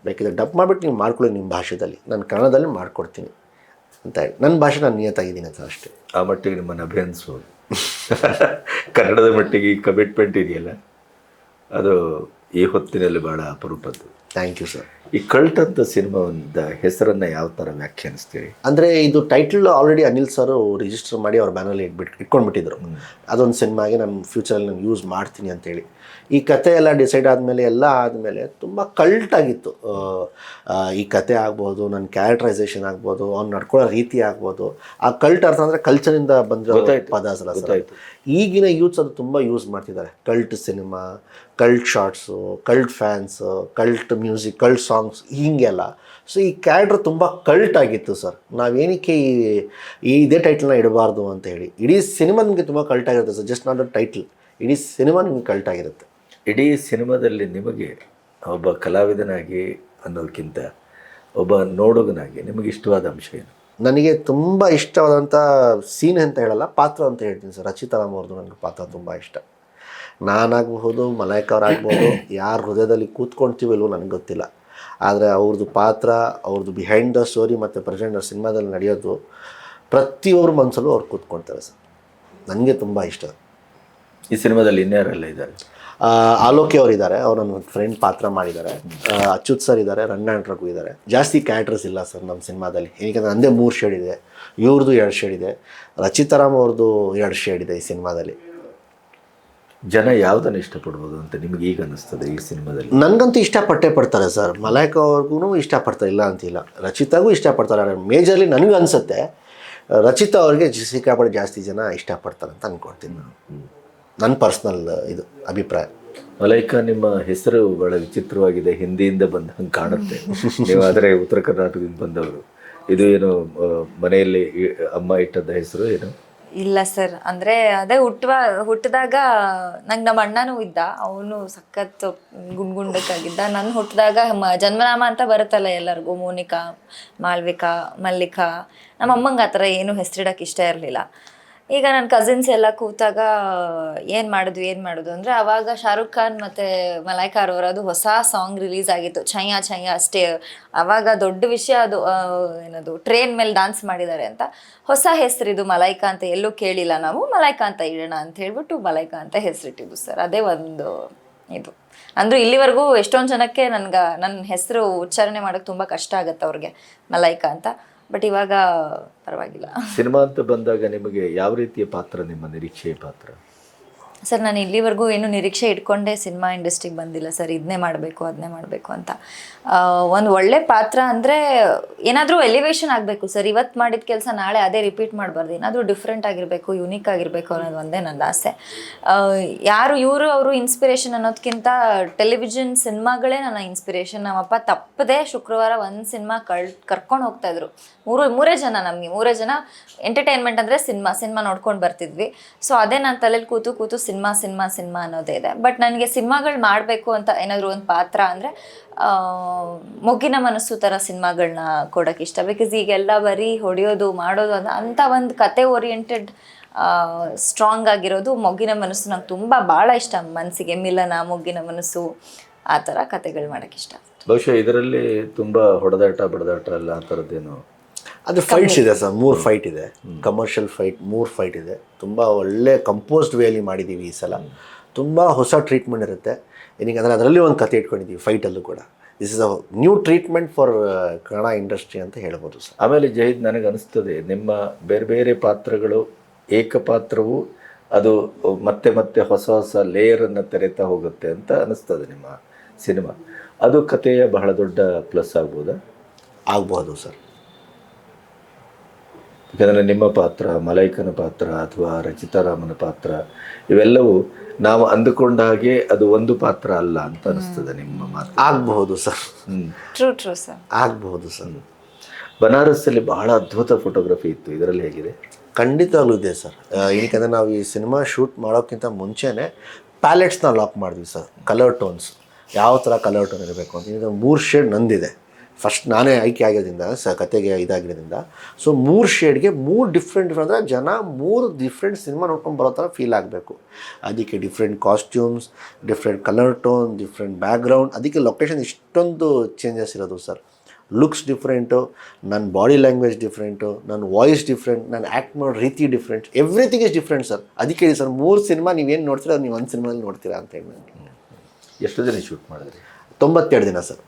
ಬೇಕಿದ್ರೆ ಡಬ್ ಮಾಡಿಬಿಟ್ಟು ನೀವು ಮಾಡ್ಕೊಳ್ಳಿ ನಿಮ್ಮ ಭಾಷೆದಲ್ಲಿ. ನಾನು ಕನ್ನಡದಲ್ಲಿ ಮಾಡ್ಕೊಡ್ತೀನಿ. ಅಂತ ಹೇಳಿ. ನನ್ನ ಭಾಷೆ ನಾನು ನಿಯತ್ತಾಗಿದ್ದೀನಿ ಅಂತ ಅಷ್ಟೇ. ಆ ಮಟ್ಟಿಗೆ ನಿಮ್ಮನ್ನು ಅಭಿನಂದಿಸ್ಬೋದು. ಕನ್ನಡದ ಮಟ್ಟಿಗೆ ಈ ಕಮಿಟ್ಮೆಂಟ್ ಇದೆಯಲ್ಲ? ಅದು ಈ ಹೊತ್ತಿನಲ್ಲಿ ಬಹಳ ಅಪರೂಪದ್ದು. ಥ್ಯಾಂಕ್ ಯು ಸರ್ ಈ ಕಲ್ಟ್ ಅಂತ ಸಿನಿಮಾದ ಹೆಸರನ್ನು ಯಾವ ಥರ ವ್ಯಾಖ್ಯಾನಿಸ್ತೀರಿ? ಅಂದರೆ ಇದು title already Anil sir register ಮಾಡಿ ಅವ್ರ ಬ್ಯಾನಲ್ಲಿ ಇಟ್ಬಿಟ್ಟು ಇಟ್ಕೊಂಡ್ಬಿಟ್ಟಿದ್ರು. ಅದೊಂದು ಸಿನಿಮಾಗೆ ನಾನು ಫ್ಯೂಚರಲ್ಲಿ ನಾನು ಯೂಸ್ ಮಾಡ್ತೀನಿ ಅಂತೇಳಿ. ಈ ಕತೆ ಎಲ್ಲ ಡಿಸೈಡ್ ಆದಮೇಲೆ ಎಲ್ಲ ಆದಮೇಲೆ ತುಂಬ ಕಲ್ಟ್ ಆಗಿತ್ತು. ಆ, ಆ, ಈ ಕತೆ ಆಗ್ಬೋದು ನನ್ನ ಕ್ಯಾರೆಕ್ಟರೈಸೇಷನ್ ಆಗ್ಬೋದು ಅವ್ನು ನಡ್ಕೊಳ್ಳೋ ರೀತಿ ಆಗ್ಬೋದು. ಆ ಕಲ್ಟ್ ಅರ್ಥ ಅಂದರೆ ಕಲ್ಚರಿಂದ ಬಂದಿರೋ. ಪದ ಸಲ. ಈಗಿನ ಯೂತ್ಸ್ ಅದು ತುಂಬ ಯೂಸ್ ಮಾಡ್ತಿದ್ದಾರೆ. Cult cinema cult shorts cult fans cult music cult songs ಹೀಗೆಲ್ಲ. ಸೊ ಈ ಕ್ಯಾರೆಕ್ಟ್ರ್ ತುಂಬ ಕಲ್ಟ್ ಆಗಿತ್ತು ಸರ್. ನಾವೇನಕ್ಕೆ ಈ ಈ ಇದೇ ಟೈಟ್ಲನ್ನ ಇಡಬಾರ್ದು ಅಂತ ಹೇಳಿ. ಇಡೀ ಸಿನಿಮಾ ನಿಮಗೆ ತುಂಬ ಕಲ್ಟ್ ಆಗಿರುತ್ತೆ sir just not a title ಇಡೀ ಸಿನಿಮಾ ನಿಮಗೆ ಕಲ್ಟ್ ಆಗಿರುತ್ತೆ. ಇಡೀ ಸಿನಿಮಾದಲ್ಲಿ ನಿಮಗೆ ಒಬ್ಬ ಕಲಾವಿದನಾಗಿ ಅನ್ನೋದಕ್ಕಿಂತ ಒಬ್ಬ ನೋಡುಗನಾಗಿ ನಿಮಗೆ ಇಷ್ಟವಾದ ಅಂಶ ಏನು? ನನಗೆ ತುಂಬ ಇಷ್ಟವಾದಂಥ ಸೀನ್ ಅಂತ ಹೇಳಲ್ಲ ಪಾತ್ರ ಅಂತ ಹೇಳ್ತೀನಿ ಸರ್. ರಚಿತಾ ರಾಮ್ ಅವ್ರದ್ದು ನನಗೆ ಪಾತ್ರ ತುಂಬ ಇಷ್ಟ. ನಾನಾಗಬಹುದು ಮಲಾಯ್ಕ ಅವರಾಗ್ಬೋದು ಯಾರು ಹೃದಯದಲ್ಲಿ ಕೂತ್ಕೊಳ್ತೀವಿಲ್ವೋ ನನಗೆ ಗೊತ್ತಿಲ್ಲ. ಆದರೆ ಅವ್ರದ್ದು ಪಾತ್ರ ಅವ್ರದ್ದು ಬಿಹೈಂಡ್ ದ ಸ್ಟೋರಿ ಮತ್ತು ಪ್ರೆಸೆಂಟ್ ಸಿನಿಮಾದಲ್ಲಿ ನಡೆಯೋದು ಪ್ರತಿಯೊಬ್ಬರ ಮನಸ್ಸಲ್ಲೂ ಅವ್ರು ಕೂತ್ಕೊಳ್ತಾರೆ ಸರ್. ನನಗೆ ತುಂಬ ಇಷ್ಟ. ಈ ಸಿನಿಮಾದಲ್ಲಿ ಇನ್ಯಾರೆಲ್ಲ ಇದ್ದಾರೆ? ಆಲೋಕೆ ಅವರು ಇದ್ದಾರೆ ಅವ್ರು ನನ್ನ ಫ್ರೆಂಡ್ ಪಾತ್ರ ಮಾಡಿದ್ದಾರೆ. ಅಚ್ಯುತ್ ಸರ್ ಇದ್ದಾರೆ ರಂಗನಾಥ್ ರಘು ಇದ್ದಾರೆ ಜಾಸ್ತಿ ಕ್ಯಾರೆಕ್ಟರ್ಸ್ ಇಲ್ಲ ಸರ್ ನಮ್ಮ ಸಿನಿಮಾದಲ್ಲಿ. ಏಕೆಂದರೆ ಅಂದೇ ಮೂರು ಶೇಡ್ ಇದೆ. ಇವ್ರದ್ದು ಎರಡು ಶೇಡ್ ಇದೆ. ರಚಿತಾರಾಮ್ ಅವ್ರದ್ದು ಎರಡು ಶೇಡ್ ಇದೆ ಈ ಸಿನಿಮಾದಲ್ಲಿ. ಜನ ಯಾವುದನ್ನು ಇಷ್ಟಪಡ್ಬೋದು ಅಂತ ನಿಮಗೆ ಈಗ ಅನ್ನಿಸ್ತದೆ ಈ ಸಿನಿಮಾದಲ್ಲಿ? ನನಗಂತೂ ಇಷ್ಟಪಟ್ಟೆ ಪಡ್ತಾರೆ ಸರ್ ಮಲಾಯಕ ಅವ್ರಿಗೂ ಇಷ್ಟಪಡ್ತಾರೆ ಇಲ್ಲ ಅಂತಿಲ್ಲ ರಚಿತಾಗೂ ಇಷ್ಟಪಡ್ತಾರೆ ಮೇಜರ್ಲಿ ನನಗೂ ಅನಿಸುತ್ತೆ ರಚಿತಾ ಅವ್ರಿಗೆ ಸಿಕ್ಕಾಪಡೆ ಸಿಕ್ಕಾಪಟ್ಟೆ ಜಾಸ್ತಿ ಜನ ಇಷ್ಟಪಡ್ತಾರೆ ಅಂತ ಅನ್ಕೊಳ್ತೀನಿ. ನಾನು ನನ್ನ ಪರ್ಸ್ನಲ್ ಇದು ಅಭಿಪ್ರಾಯ. ಮಲೈಕಾ ನಿಮ್ಮ ಹೆಸರು ಬಹಳ ವಿಚಿತ್ರವಾಗಿದೆ. ಹಿಂದಿಯಿಂದ ಬಂದ ಹಂಗೆ ಕಾಣುತ್ತೆ. ನೀವು ಆದರೆ ಉತ್ತರ ಕರ್ನಾಟಕದಿಂದ ಬಂದವರು. ಇದು ಏನು ಮನೆಯಲ್ಲಿ ಅಮ್ಮ ಇಟ್ಟದ ಹೆಸರು ಏನು? ಇಲ್ಲ ಸರ್. ಅಂದ್ರೆ ಅದೇ ಹುಟ್ಟುವ ಹುಟ್ಟಿದಾಗ ನಂಗೆ ನಮ್ಮ ಅಣ್ಣನೂ ಇದ್ದ. ಅವನು ಸಖತ್ ಗುಂಡ್ಗುಂಡಕ್ಕಾಗಿದ್ದ ನಾನು ಹುಟ್ಟಿದಾಗ ಜನ್ಮನಾಮ ಅಂತ ಬರುತ್ತಲ್ಲ ಎಲ್ಲರಿಗೂ. ಮೋನಿಕಾ ಮಾಲ್ವಿಕಾ ಮಲ್ಲಿಕಾ. ನಮ್ಮ ಅಮ್ಮಂಗೆ ಆ ಥರ ಏನು ಹೆಸರಿಡಕ್ಕೆ ಇಷ್ಟ ಇರಲಿಲ್ಲ. ಈಗ ನನ್ನ ಕಸಿನ್ಸ್ ಎಲ್ಲ ಕೂತಾಗ, ಏನು ಮಾಡೋದು ಏನು ಮಾಡೋದು ಅಂದರೆ ಅವಾಗ ಶಾರುಖ್ ಖಾನ್ ಮತ್ತು ಮಲೈಕಾ ರವರದು ಹೊಸ ಸಾಂಗ್ ರಿಲೀಸ್ ಆಗಿತ್ತು ಛಯ್ಯ ಛಯ್ಯ ಅಷ್ಟೇ. ಅವಾಗ ದೊಡ್ಡ ವಿಷಯ ಅದು ಏನದು ಟ್ರೈನ್ ಮೇಲೆ ಡಾನ್ಸ್ ಮಾಡಿದ್ದಾರೆ ಅಂತ. ಹೊಸ ಹೆಸರಿದು ಮಲೈಕಾ ಅಂತ ಎಲ್ಲೂ ಕೇಳಿಲ್ಲ ನಾವು, ಮಲೈಕಾ ಅಂತ ಇಡೋಣ ಅಂತ ಹೇಳ್ಬಿಟ್ಟು ಮಲೈಕಾ ಅಂತ ಹೆಸರಿಟ್ಟಿದ್ದು ಸರ್ ಅದೇ ಒಂದು ಇದು. ಅಂದ್ರೆ ಇಲ್ಲಿವರೆಗೂ ಎಷ್ಟೊಂದು ಜನಕ್ಕೆ ನನ್ಗೆ ನನ್ನ ಹೆಸರು ಉಚ್ಚಾರಣೆ ಮಾಡೋಕೆ ತುಂಬ ಕಷ್ಟ ಆಗುತ್ತೆ ಅವ್ರಿಗೆ ಮಲೈಕಾ ಅಂತ. ಬಟ್ ಇವಾಗ ಪರವಾಗಿಲ್ಲ. ಸಿನಿಮಾ ಅಂತ ಬಂದಾಗ ನಿಮಗೆ ಯಾವ ರೀತಿಯ ಪಾತ್ರ ನಿಮ್ಮ ನಿರೀಕ್ಷೆಯ ಪಾತ್ರ? ಸರ್, ನಾನು ಇಲ್ಲಿವರೆಗೂ ಏನು ನಿರೀಕ್ಷೆ ಇಟ್ಕೊಂಡೆ ಸಿನಿಮಾ ಇಂಡಸ್ಟ್ರಿಗೆ ಬಂದಿಲ್ಲ ಸರ್. ಇದನ್ನೇ ಮಾಡಬೇಕು ಅದನ್ನೇ ಮಾಡಬೇಕು ಅಂತ. ಒಂದು ಒಳ್ಳೆ ಪಾತ್ರ ಅಂದರೆ ಏನಾದರೂ ಎಲಿವೇಶನ್ ಆಗಬೇಕು ಸರ್. ಇವತ್ತು ಮಾಡಿದ ಕೆಲಸ ನಾಳೆ ಅದೇ ರಿಪೀಟ್ ಮಾಡಬಾರ್ದು. ಏನಾದರೂ ಡಿಫ್ರೆಂಟ್ ಆಗಿರಬೇಕು ಯುನೀಕ್ ಆಗಿರಬೇಕು ಅನ್ನೋದು ಒಂದೇ ನನ್ನ ಆಸೆ. ಯಾರು, ಇವರು, ಅವರು ಇನ್ಸ್ಪಿರೇಷನ್ ಅನ್ನೋದಕ್ಕಿಂತ ಟೆಲಿವಿಷನ್ ಸಿನಿಮಾಗಳೇ ನನ್ನ ಇನ್ಸ್ಪಿರೇಷನ್ ನಮ್ಮಪ್ಪ ತಪ್ಪದೆ ಶುಕ್ರವಾರ ಒಂದು ಸಿನಿಮಾ ಕಳ್, ಕರ್ಕೊಂಡು ಹೋಗ್ತಾಯಿದ್ರು ಮೂರು, ಮೂರೇ ಜನ ನಮಗೆ. ಮೂರೇ ಜನ ಎಂಟರ್ಟೈನ್ಮೆಂಟ್ ಅಂದರೆ ಸಿನಿಮಾ ಸಿನಿಮಾ ನೋಡ್ಕೊಂಡು ಬರ್ತಿದ್ವಿ. ಸೊ ಅದೇ ನನ್ನ ತಲೆಯಲ್ಲಿ ಕೂತು ಕೂತು ಸಿನಿಮಾ ಸಿನಿಮಾ ಸಿನಿಮಾ ಅನ್ನೋದೇ ಇದೆ. ಬಟ್ ನನಗೆ ಸಿನಿಮಾಗಳು ಮಾಡಬೇಕು ಅಂತ ಏನಾದರೂ ಒಂದು ಪಾತ್ರ ಅಂದರೆ ಮೊಗ್ಗಿನ ಮನಸ್ಸು ಥರ ಸಿನಿಮಾಗಳನ್ನ ಕೊಡೋಕೆ ಇಷ್ಟ. ಬಿಕಾಸ್ ಈಗೆಲ್ಲ ಬರೀ ಹೊಡೆಯೋದು, ಮಾಡೋದು ಅಂತ ಒಂದು ಕತೆ ಓರಿಯೆಂಟೆಡ್ ಸ್ಟ್ರಾಂಗ್ ಆಗಿರೋದು ಮೊಗ್ಗಿನ ಮನಸ್ಸು. ನಂಗೆ ತುಂಬ ಭಾಳ ಇಷ್ಟ ಮನಸ್ಸಿಗೆ ಮಿಲನ ಮೊಗ್ಗಿನ ಮನಸ್ಸು, ಆ ಥರ ಕತೆಗಳು ಮಾಡೋಕ್ಕೆ ಇಷ್ಟ. ಬಹುಶಃ ಇದರಲ್ಲಿ ತುಂಬಾ ಹೊಡೆದಾಟ, ಬಡದಾಟ ಎಲ್ಲ ಆ ಥರದ್ದೇನು ಅದು ಫೈಟ್ಸ್ ಇದೆ ಸರ್ ಮೂರು ಫೈಟ್ ಇದೆ. ಕಮರ್ಷಿಯಲ್ ಫೈಟ್ ಮೂರು ಫೈಟ್ ಇದೆ. ತುಂಬ ಒಳ್ಳೆ ಕಂಪೋಸ್ಡ್ ವೇಲಿ ಮಾಡಿದ್ದೀವಿ ಈ ಸಲ. ತುಂಬ ಹೊಸ ಟ್ರೀಟ್ಮೆಂಟ್ ಇರುತ್ತೆ. ಏನಕ್ಕೆ ಅಂದರೆ ಅದರಲ್ಲಿ ಒಂದು ಕತೆ ಇಟ್ಕೊಂಡಿದ್ದೀವಿ ಫೈಟಲ್ಲೂ ಕೂಡ. This is a new treatment for Kannada industry ಅಂತ ಹೇಳ್ಬೋದು ಸರ್. ಆಮೇಲೆ ಜಹಿದ್ ನನಗೆ ಅನಿಸ್ತದೆ ನಿಮ್ಮ ಬೇರೆ ಬೇರೆ ಪಾತ್ರಗಳು ಏಕಪಾತ್ರವು ಅದು ಮತ್ತೆ ಮತ್ತೆ ಹೊಸ ಹೊಸ ಲೇಯರನ್ನು ತೆರೆತಾ ಹೋಗುತ್ತೆ ಅಂತ ಅನಿಸ್ತದೆ ನಿಮ್ಮ ಸಿನಿಮಾ. ಅದು ಕಥೆಯ ಬಹಳ ದೊಡ್ಡ ಪ್ಲಸ್ ಆಗ್ಬೋದಾ? ಆಗ್ಬೋದು ಸರ್. ಯಾಕಂದರೆ ನಿಮ್ಮ ಪಾತ್ರ ಮಲೈಕನ ಪಾತ್ರ ಅಥವಾ ರಚಿತಾರಾಮನ ಪಾತ್ರ ಇವೆಲ್ಲವೂ ನಾವು ಅಂದುಕೊಂಡ ಹಾಗೆ ಅದು ಒಂದು ಪಾತ್ರ ಅಲ್ಲ ಅಂತ ಅನಿಸ್ತದೆ ನಿಮ್ಮ ಮಾತು. ಆಗಬಹುದು ಸರ್. ಟ್ರೂ ಟ್ರೂ ಸರ್ ಆಗಬಹುದು ಸರ್. ಬನಾರಸ್ಸಲ್ಲಿ ಬಹಳ ಅದ್ಭುತ ಫೋಟೋಗ್ರಫಿ ಇತ್ತು. ಇದರಲ್ಲಿ ಹೇಗಿದೆ? ಖಂಡಿತವಾಗ್ಲೂ ಇದೆ ಸರ್. ಏನಕ್ಕೆ ನಾವು ಈ ಸಿನಿಮಾ ಶೂಟ್ ಮಾಡೋಕ್ಕಿಂತ ಮುಂಚೆನೇ ಪ್ಯಾಲೆಟ್ಸ್ನ ಲಾಕ್ ಮಾಡಿದ್ವಿ ಸರ್. ಕಲರ್ ಟೋನ್ಸ್ ಯಾವ ಥರ ಕಲರ್ ಟೋನ್ ಇರಬೇಕು ಅಂತ. ಈಗ ಮೂರು ಶೇಡ್ ನಂದಿದೆ. ಫಸ್ಟ್ ನಾನೇ ಆಯ್ಕೆ ಆಗಿರೋದ್ರಿಂದ ಸ ಕತೆಗೆ ಇದಾಗಿರೋದ್ರಿಂದ. ಸೊ ಮೂರು ಶೇಡ್ಗೆ ಮೂರು ಡಿಫ್ರೆಂಟ್ ಡಿಫ್ರೆಂಟ್ ಅಂದರೆ ಜನ ಮೂರು ಡಿಫ್ರೆಂಟ್ ಸಿನಿಮಾ ನೋಡ್ಕೊಂಡು ಬರೋ ಥರ ಫೀಲ್ ಆಗಬೇಕು. ಅದಕ್ಕೆ different costumes different colour tone different background ಅದಕ್ಕೆ ಲೊಕೇಶನ್ ಇಷ್ಟೊಂದು ಚೇಂಜಸ್ ಇರೋದು ಸರ್ ಲುಕ್ಸ್ ಡಿಫ್ರೆಂಟು ನನ್ನ ಬಾಡಿ ಲ್ಯಾಂಗ್ವೇಜ್ ಡಿಫ್ರೆಂಟು ನನ್ನ ವಾಯ್ಸ್ ಡಿಫ್ರೆಂಟ್ ನಾನು ಆ್ಯಕ್ಟ್ ಮಾಡೋ ರೀತಿ different everything is different sir ಅದಕ್ಕೆ ಹೇಳಿ ಸರ್ ಮೂರು ಸಿನಿಮಾ ನೀವೇನು ನೋಡ್ತೀರಾ ಅದು ನೀವು ಒಂದು ಸಿನಿಮಾದಲ್ಲಿ ನೋಡ್ತೀರಾ ಅಂತ ಹೇಳಿ. ನನಗೆ ಎಷ್ಟು ದಿನ ಶೂಟ್ ಮಾಡಿದ್ರಿ? ತೊಂಬತ್ತೆರಡು ದಿನ sir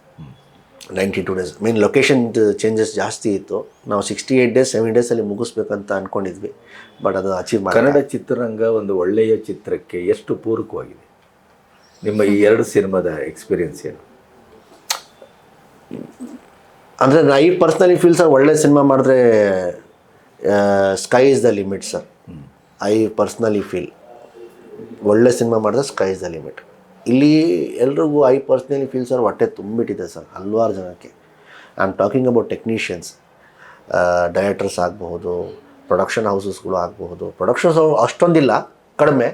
ninety two days mean location changes ಜಾಸ್ತಿ ಇತ್ತು. ನಾವು ಸಿಕ್ಸ್ಟಿ ಏಯ್ಟ್ ಡೇಸ್ ಸೆವೆನ್ ಡೇಸಲ್ಲಿ ಮುಗಿಸ್ಬೇಕಂತ ಅಂದ್ಕೊಂಡಿದ್ವಿ ಬಟ್ ಅದು ಅಚೀವ್ ಮಾಡಿ ಕನ್ನಡ ಚಿತ್ರರಂಗ ಒಂದು ಒಳ್ಳೆಯ ಚಿತ್ರಕ್ಕೆ ಎಷ್ಟು ಪೂರಕವಾಗಿದೆ? ನಿಮ್ಮ ಈ ಎರಡು ಸಿನಿಮಾದ ಎಕ್ಸ್ಪೀರಿಯನ್ಸ್ ಏನು? ಅಂದರೆ ಐ ಪರ್ಸ್ನಲಿ ಫೀಲ್ ಸರ್ ಒಳ್ಳೆ ಸಿನಿಮಾ ಮಾಡಿದ್ರೆ sky is the limit sir I personally feel ಒಳ್ಳೆ ಸಿನಿಮಾ ಮಾಡಿದ್ರೆ ಸ್ಕೈ ಇಸ್ ದ ಲಿಮಿಟ್ ಇಲ್ಲಿ ಎಲ್ರಿಗೂ ಐ ಪರ್ಸ್ನಲಿ ಫೀಲ್ ಸರ್ ಹೊಟ್ಟೆ ತುಂಬಿಟ್ಟಿದೆ ಸರ್ ಹಲವಾರು ಜನಕ್ಕೆ. I am talking about technicians directors ಆಗಬಹುದು ಪ್ರೊಡಕ್ಷನ್ ಹೌಸಸ್ಗಳು ಆಗಬಹುದು. ಪ್ರೊಡಕ್ಷನ್ಸ್ ಅಷ್ಟೊಂದಿಲ್ಲ, ಕಡಿಮೆ.